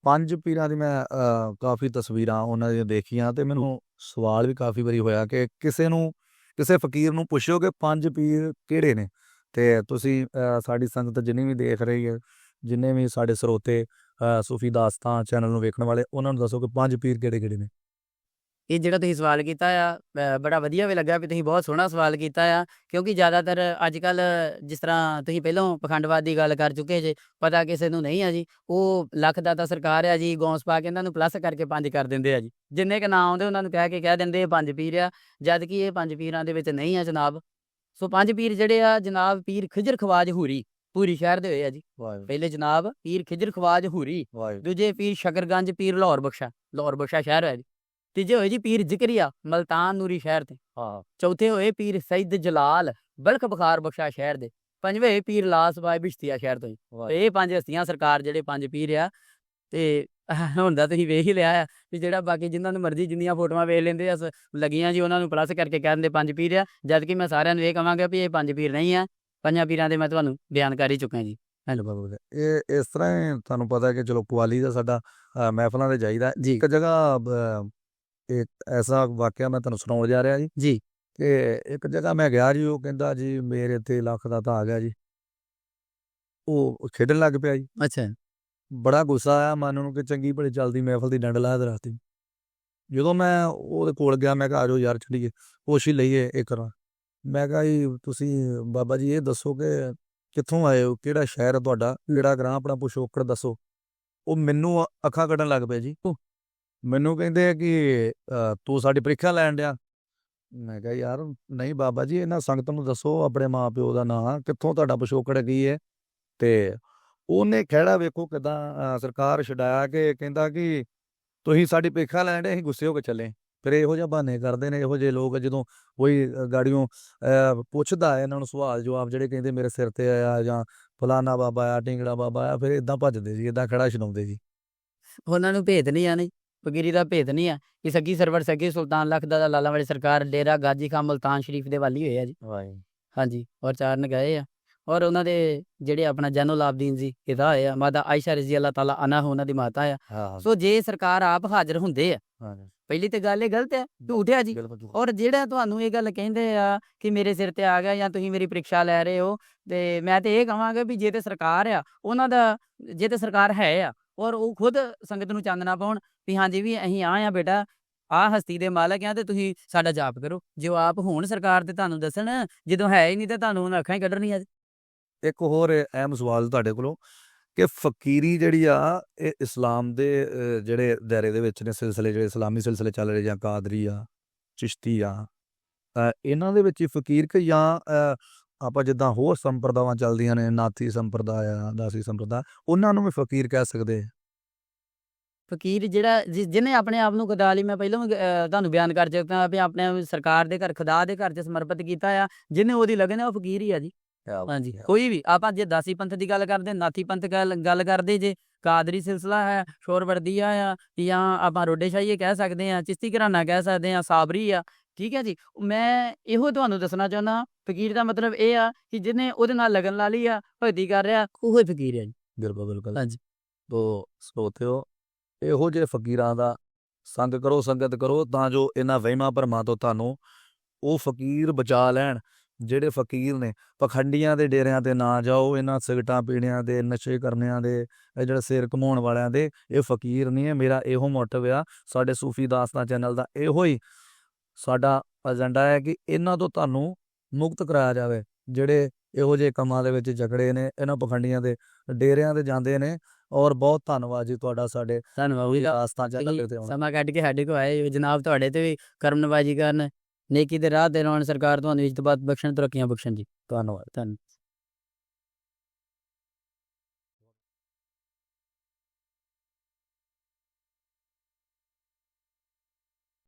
ਪੰਜ ਪੀਰਾਂ ਦੀ ਮੈਂ ਕਾਫੀ ਤਸਵੀਰਾਂ ਉਹਨਾਂ ਦੀਆਂ ਦੇਖੀਆਂ ਤੇ ਮੈਨੂੰ ਸਵਾਲ ਵੀ ਕਾਫੀ ਵਾਰੀ ਹੋਇਆ ਕਿ ਕਿਸੇ ਨੂੰ ਕਿਸੇ ਫਕੀਰ ਨੂੰ ਪੁੱਛੋ ਕਿ ਪੰਜ ਪੀਰ ਕਿਹੜੇ ਨੇ? ਤੇ ਤੁਸੀਂ ਸਾਡੀ ਸੰਗਤ ਜਿੰਨੀ ਵੀ ਦੇਖ ਰਹੀ ਹੈ ਜਿੰਨੇ ਵੀ ਸਾਡੇ ਸਰੋਤੇ ਸੂਫੀ ਦਾਸਤਾਂ ਚੈਨਲ ਨੂੰ ਵੇਖਣ ਵਾਲੇ ਉਹਨਾਂ ਨੂੰ ਦੱਸੋ ਕਿ ਪੰਜ ਪੀਰ ਕਿਹੜੇ ਕਿਹੜੇ ਨੇ? ਇਹ ਜਿਹੜਾ ਤੁਸੀਂ ਸਵਾਲ ਕੀਤਾ ਆ ਬੜਾ ਵਧੀਆ ਵੀ ਲੱਗਾ ਵੀ ਤੁਸੀਂ ਬਹੁਤ ਸੋਹਣਾ ਸਵਾਲ ਕੀਤਾ ਆ ਕਿਉਂਕਿ ਜ਼ਿਆਦਾਤਰ ਅੱਜ ਕੱਲ ਜਿਸ ਤਰ੍ਹਾਂ ਤੁਸੀਂ ਪਹਿਲਾਂ ਪਖੰਡਵਾਦ ਦੀ ਗੱਲ ਕਰ ਚੁੱਕੇ ਜੇ ਪਤਾ ਕਿਸੇ ਨੂੰ ਨਹੀਂ ਆ ਜੀ ਉਹ ਲੱਖ ਦਾਤਾ ਸਰਕਾਰ ਆ ਜੀ ਗੌਂਸ ਪਾ ਕੇ ਇਹਨਾਂ ਨੂੰ ਪਲੱਸ ਕਰਕੇ ਪੰਜ ਕਰ ਦਿੰਦੇ ਆ ਜੀ। ਜਿੰਨੇ ਕ ਨਾਂ ਆਉਂਦੇ ਉਹਨਾਂ ਨੂੰ ਕਹਿ ਕੇ ਕਹਿ ਦਿੰਦੇ ਇਹ ਪੰਜ ਪੀਰ ਆ ਜਦ ਕਿ ਇਹ ਪੰਜ ਪੀਰਾਂ ਦੇ ਵਿੱਚ ਨਹੀਂ ਆ ਜਨਾਬ। ਸੋ ਪੰਜ ਪੀਰ ਜਿਹੜੇ ਆ ਜਨਾਬ ਪੀਰ ਖਿਜਰ ਖਵਾਜ ਹੂਰੀ ਪੂਰੀ ਸ਼ਹਿਰ ਦੇ ਹੋਏ ਆ ਜੀ। ਪਹਿਲੇ ਜਨਾਬ ਪੀਰ ਖਿਜਰ ਖਵਾਜ ਹੂਰੀ ਦੂਜੇ ਪੀਰ ਸ਼ਕਰਗੰਜ ਪੀਰ ਲਾਹੌਰ ਬਖਸ਼ਾ ਲਾਹੌਰ ਬਖਸ਼ਾ ਸ਼ਹਿਰ ਹੈ ਜੀ। ਤੀਜੇ ਹੋਏ ਜੀ ਪੀਰ ਜ਼ਿਕਰੀਆ ਮਲਤਾਨ ਨੂਰੀ ਸ਼ਹਿਰ ਤੇ ਹਾਂ। ਚੌਥੇ ਹੋਏ ਪੀਰ ਸੈਦ ਜਲਾਲ ਬਲਖ ਬਖਾਰ ਬਖਸ਼ਾ ਸ਼ਹਿਰ ਦੇ। ਪੰਜਵੇਂ ਪੀਰ ਲਾਸ ਬਾਈ ਬਿਸ਼ਤੀਆ ਸ਼ਹਿਰ ਤੋਂ ਜੀ। ਇਹ ਪੰਜ ਹਸਤੀਆਂ ਸਰਕਾਰ ਜਿਹੜੇ ਪੰਜ ਪੀਰ ਆ ਤੇ ਹੁਣ ਦਾ ਤੁਸੀਂ ਵੇਖ ਹੀ ਲਿਆ ਆ ਵੀ ਜਿਹੜਾ ਬਾਕੀ ਜਿਨ੍ਹਾਂ ਨੂੰ ਮਰਜ਼ੀ ਜਿੰਨੀਆਂ ਫੋਟੋਆਂ ਵੇਖ ਲੈਂਦੇ ਆ ਲੱਗੀਆਂ ਜੀ ਉਹਨਾਂ ਨੂੰ ਪਲੱਸ ਕਰਕੇ ਕਹਿ ਦਿੰਦੇ ਪੰਜ ਪੀਰ ਆ। ਜਦ ਕਿ ਮੈਂ ਸਾਰਿਆਂ ਨੂੰ ਇਹ ਕਹਾਂਗਾ ਵੀ ਇਹ ਪੰਜ ਪੀਰ ਨਹੀਂ ਆ। ਪੰਜਾਂ ਪੀਰਾਂ ਦੇ ਮੈਂ ਤੁਹਾਨੂੰ ਬਿਆਨ ਕਰ ਹੀ ਚੁੱਕਾ ਜੀ। ਬਿਲਕੁਲ ਇਹ ਇਸ ਤਰ੍ਹਾਂ ਤੁਹਾਨੂੰ ਪਤਾ ਹੈ ਕਿ ਚਲੋ ਕੁਆਲੀ ਦਾ ਸਾਡਾ ਮਹਿਫਲਾਂ ਤੇ ਜਾਈਦਾ। ਇੱਕ ਜਗ੍ਹਾ ਇੱਕ ਐਸਾ ਵਾਕਿਆ ਮੈਂ ਤੁਹਾਨੂੰ ਸੁਣਾਉਣ ਜਾ ਰਿਹਾ ਜੀ। ਜੀ। ਕਿ ਇੱਕ ਜਗ੍ਹਾ ਮੈਂ ਗਿਆ ਜੀ ਉਹ ਕਹਿੰਦਾ ਜੀ ਮੇਰੇ ਤੇ ਲੱਖ ਦਾ ਤਾਂ ਆ ਗਿਆ ਜੀ। ਉਹ ਖੇਡਣ ਲੱਗ ਪਿਆ ਜੀ। ਅੱਛਾ। ਬੜਾ ਗੁੱਸਾ ਆਇਆ ਮਨ ਨੂੰ ਕਿ ਚੰਗੀ ਭਲੀ ਚੱਲਦੀ ਮਹਿਫਲ ਦੀ ਡੰਡ ਲਾ ਦੇ ਰਾਤੀ ਜਦੋਂ ਮੈਂ ਉਹਦੇ ਕੋਲ ਗਿਆ ਮੈਂ ਕਿਹਾ ਆਜੋ ਯਾਰ ਹੋਸ਼ ਹੀ ਲਈਏ ਇਹ ਕਰਾਂ। ਮੈਂ ਕਿਹਾ ਜੀ ਤੁਸੀਂ ਬਾਬਾ ਜੀ ਇਹ ਦੱਸੋ ਕਿ ਕਿੱਥੋਂ ਆਏ ਹੋ? ਕਿਹੜਾ ਸ਼ਹਿਰ ਹੈ ਤੁਹਾਡਾ? ਕਿਹੜਾ ਗ੍ਰਾਂ ਆਪਣਾ ਪੁਸ਼ੋਕੜ ਦੱਸੋ। ਉਹ ਮੈਨੂੰ ਅੱਖਾਂ ਕੱਢਣ ਲੱਗ ਪਏ ਜੀ। ਮੈਨੂੰ ਕਹਿੰਦੇ ਆ ਕਿ ਤੂੰ ਸਾਡੀ ਪ੍ਰੀਖਿਆ ਲੈਣ ਡਿਆ। ਮੈਂ ਕਿਹਾ ਯਾਰ ਨਹੀਂ ਬਾਬਾ ਜੀ ਇਹਨਾਂ ਸੰਗਤ ਨੂੰ ਦੱਸੋ ਆਪਣੇ ਮਾਪਿਓ ਦਾ ਨਾਂ ਕਿੱਥੋਂ ਤੁਹਾਡਾ ਪਿਛੋਕੜ ਕੀ ਹੈ ਤੇ ਉਹਨੇ ਖਹਿੜਾ ਵੇਖੋ ਕਿਦਾਂ ਸਰਕਾਰ ਛਡਾਇਆ ਕਿ ਕਹਿੰਦਾ ਕਿ ਤੁਸੀਂ ਸਾਡੀ ਪ੍ਰੀਖਿਆ ਲੈਣ ਦੇ ਅਸੀਂ ਗੁੱਸੇ ਹੋ ਕੇ ਚੱਲੇ। ਫਿਰ ਇਹੋ ਜਿਹਾ ਬਹਾਨੇ ਕਰਦੇ ਨੇ ਇਹੋ ਜਿਹੇ ਲੋਕ ਜਦੋਂ ਕੋਈ ਅ, ਗਾੜੀਆਂ ਪੁੱਛਦਾ ਹੈ ਇਹਨਾਂ ਨੂੰ ਸਵਾਲ ਜਵਾਬ ਜਿਹੜੇ ਕਹਿੰਦੇ ਮੇਰੇ ਸਿਰ ਤੇ ਆਇਆ ਜਾਂ ਫਲਾਨਾ ਬਾਬਾ ਆ ਢਿੰਗੜਾ ਬਾਬਾ ਆ ਫਿਰ ਇਦਾਂ ਭੱਜਦੇ ਜੀ ਇਦਾਂ ਖੜਾ ਛਡਾਉਂਦੇ ਜੀ। ਉਹਨਾਂ ਨੂੰ ਭੇਤ ਨਹੀਂ ਆ ਫਕੀਰੀ ਦਾ ਭੇਤ ਨਹੀਂ ਆ ਕਿ ਸੱਗੀ ਸਰਵਰ ਸੱਗੀ ਸੁਲਤਾਨ ਲਖਦਾ ਦਾ ਲਾਲਾ ਵਾਲੀ ਸਰਕਾਰ ਡੇਰਾ ਗਾਜੀ ਖਾਂ ਮੁਲਤਾਨ ਸ਼ਰੀਫ ਦੇ ਵਾਲੀ ਹੋਏ ਆ ਜੀ। ਹਾਂਜੀ ਔਰ ਚਾਰਨ ਗਏ ਆ। ਔਰ ਉਹਨਾਂ ਦੇ ਜਿਹੜੇ ਆਪਣਾ ਜੈਨੁਲ ਆਬਦੀਨ ਜੀ ਇਹਦਾ ਹੋਏ ਆ ਮਾਤਾ ਆਇਸ਼ਾ ਰਜ਼ੀ ਅੱਲਾਹ ਤਾਲਾ ਅਨਾ ਉਹਨਾਂ ਦੀ ਮਾਤਾ ਆ। ਸੋ ਜੇ ਸਰਕਾਰ ਆਪ ਹਾਜ਼ਰ ਹੁੰਦੇ ਆ ਪਹਿਲੀ ਤੇ ਗੱਲ ਇਹ ਗਲਤ ਹੈ ਝੂਠ ਹੈ ਜੀ। ਔਰ ਜਿਹੜਾ ਤੁਹਾਨੂੰ ਇਹ ਗੱਲ ਕਹਿੰਦੇ ਆ ਕਿ ਮੇਰੇ ਸਿਰ ਤੇ ਆ ਗਿਆ ਜਾਂ ਤੁਸੀਂ ਮੇਰੀ ਪ੍ਰੀਖਿਆ ਲੈ ਰਹੇ ਹੋ ਤੇ ਮੈਂ ਤੇ ਇਹ ਕਹਾਂਗਾ ਵੀ ਜੇ ਤੇ ਸਰਕਾਰ ਆ ਉਹਨਾਂ ਦਾ ਜੇ ਤੇ ਸਰਕਾਰ ਹੈ ਆ ਔਰ ਉਹ ਖੁਦ ਸੰਗਤ ਨੂੰ ਚਾਨਣਾ ਪਾਉਣ ਵੀ ਹਾਂਜੀ ਵੀ ਅਸੀਂ ਆ ਆ ਬੇਟਾ ਆ ਹਸਤੀ ਦੇ ਮਾਲਕ ਆ ਤੇ ਤੁਸੀਂ ਸਾਡਾ ਜਾਪ ਕਰੋ ਜੇ ਆਪ ਹੋਣ ਸਰਕਾਰ ਤੇ ਤੁਹਾਨੂੰ ਦੱਸਣ, ਜਦੋਂ ਹੈ ਹੀ ਨਹੀਂ ਤੇ ਤੁਹਾਨੂੰ ਉਹਨਾਂ ਅੱਖਾਂ ਹੀ ਕੱਢਣੀਆਂ ਜੀ। ਇੱਕ ਹੋਰ ਅਹਿਮ ਸਵਾਲ ਤੁਹਾਡੇ ਕੋਲੋਂ ਕਿ ਫਕੀਰੀ ਜਿਹੜੀ ਆ, ਇਹ ਇਸਲਾਮ ਦੇ ਜਿਹੜੇ ਦਾਇਰੇ ਦੇ ਵਿੱਚ ਨੇ, ਸਿਲਸਿਲੇ ਜਿਹੜੇ ਇਸਲਾਮੀ ਸਿਲਸਿਲੇ ਚੱਲ ਰਹੇ ਜਾਂ ਕਾਦਰੀ ਆ, ਚਿਸ਼ਤੀ ਆ ਇਹਨਾਂ ਦੇ ਵਿੱਚ ਹੀ ਫਕੀਰ ਕਿ ਜਾਂ ਆਪਾਂ ਜਿੱਦਾਂ ਹੋਰ ਸੰਪਰਦਾਵਾਂ ਚੱਲਦੀਆਂ ਨੇ, ਨਾਥੀ ਸੰਪਰਦਾ ਆ, ਦਾਸੀ ਸੰਪਰਦਾ ਉਹਨਾਂ ਨੂੰ ਵੀ ਫਕੀਰ ਕਹਿ ਸਕਦੇ ਆ। ਫਕੀਰ ਜਿਹੜਾ ਜਿਹਨੇ ਆਪਣੇ ਆਪ ਨੂੰ ਖੁਦਾ ਲਈ ਮੈਂ ਪਹਿਲਾਂ ਤੁਹਾਨੂੰ ਬਿਆਨ ਕਰ ਚੁੱਕਾ ਵੀ ਆਪਣੇ ਸਰਕਾਰ ਦੇ ਘਰ ਖੁਦਾ ਦੇ ਘਰ 'ਚ ਸਮਰਪਿਤ ਕੀਤਾ ਆ ਜਿਹਨੇ ਉਹਦੀ ਲਗਨ ਹੈ ਉਹ ਫਕੀਰ ਹੀ ਆ ਜੀ। ਹਾਂਜੀ ਕੋਈ ਵੀ ਆਪਾਂ ਜੇ ਦਾਸੀ ਪੰਥ ਦੀ ਗੱਲ ਕਰਦੇ ਨਾਥੀ ਪੰਥ ਗੱਲ ਕਰਦੇ ਜੇ ਕਾਦਰੀ ਸਿਲਸਿਲਾ ਹੈ ਸ਼ੋਰਵਰਦੀਆ ਆ ਜਾਂ ਆਪਾਂ ਰੋਡੇ ਸ਼ਾਹੀਏ ਕਹਿ ਸਕਦੇ ਆ ਚਿਸ਼ਤੀ ਘਰਾਨਾ ਕਹਿ ਸਕਦੇ ਆ ਸਾਬਰੀ ਆ ਠੀਕ ਹੈ ਜੀ? ਮੈਂ ਇਹੋ ਤੁਹਾਨੂੰ ਦੱਸਣਾ ਚਾਹੁੰਦਾ ਫਕੀਰ ਦਾ ਮਤਲਬ ਇਹ ਆ ਕਿ ਜਿਹਨੇ ਉਹਦੇ ਨਾਲ ਲਗਨ ਲਾ ਲਈ ਆ ਭਗਤੀ ਕਰ ਰਿਹਾ ਉਹ ਹੀ ਫਕੀਰ ਹੈ ਜੀ। ਬਿਲਕੁਲ ਬਿਲਕੁਲ। ਹਾਂਜੀ। ਤੋ ਸਰੋਤਿਓ ਇਹੋ ਜਿਹੇ ਫਕੀਰਾਂ ਦਾ ਸੰਗ ਕਰੋ, ਸੰਗਤ ਕਰੋ, ਤਾਂ ਜੋ ਇਹਨਾਂ ਵਹਿਮਾਂ ਭਰਮਾਂ ਤੋਂ ਤੁਹਾਨੂੰ ਉਹ ਫਕੀਰ ਬਚਾ ਲੈਣ, ਜਿਹੜੇ ਫਕੀਰ ਨੇ। ਪਖੰਡੀਆਂ ਦੇ ਡੇਰਿਆਂ ਤੇ ਨਾ ਜਾਓ, ਇਹਨਾਂ ਸਿਗਟਾਂ ਪੀਣਿਆਂ ਦੇ, ਨਸ਼ੇ ਕਰਨਿਆਂ ਦੇ, ਇਹ ਜਿਹੜੇ ਸਿਰ ਘਮਾਉਣ ਵਾਲਿਆਂ ਦੇ, ਇਹ ਫਕੀਰ ਨਹੀਂ ਹੈ। ਮੇਰਾ ਇਹੋ ਮੋਟਿਵ ਆ, ਸਾਡੇ ਸੂਫੀ ਦਾਸਤਾਂ ਚੈਨਲ ਦਾ ਇਹੋ ਹੀ ਸਾਡਾ ਏਜੰਡਾ ਹੈ ਕਿ ਇਹਨਾਂ ਤੋਂ ਤੁਹਾਨੂੰ ਮੁਕਤ ਕਰਾਇਆ ਜਾਵੇ। ਜਿਹੜੇ ਇਹੋ ਜਿਹੇ ਕੰਮਾਂ ਦੇ ਵਿੱਚ ਜਕੜੇ ਨੇ, ਇਹਨਾਂ ਪਖੰਡੀਆਂ ਦੇ ਡੇਰਿਆਂ ਤੇ ਜਾਂਦੇ ਨੇ ਔਰ ਬਹੁਤ ਧੰਨਵਾਦ ਜੀ ਤੁਹਾਡਾ ਸਾਡੇ ਧੰਨਵਾਦ ਜੀ ਦਾਸਤਾਂ ਚੈਨਲ ਤੇ ਆਉਣ ਸਮਾਂ ਕੱਢ ਕੇ ਸਾਡੇ ਕੋਲ ਆਏ ਜਨਾਬ ਤੁਹਾਡੇ ਤੇ ਵੀ ਕਰਮ ਨਵਾਜੀ ਕਰਨ। ਨੇਕੀ ਦੇ ਰਾਹ ਤੇ ਲਾਉਣ ਸਰਕਾਰ ਤੁਹਾਨੂੰ ਇੱਜ਼ਤ ਬਖਸ਼ਣ ਤਰੱਕੀਆਂ ਬਖਸ਼ਣ ਜੀ। ਧੰਨਵਾਦ। ਧੰਨ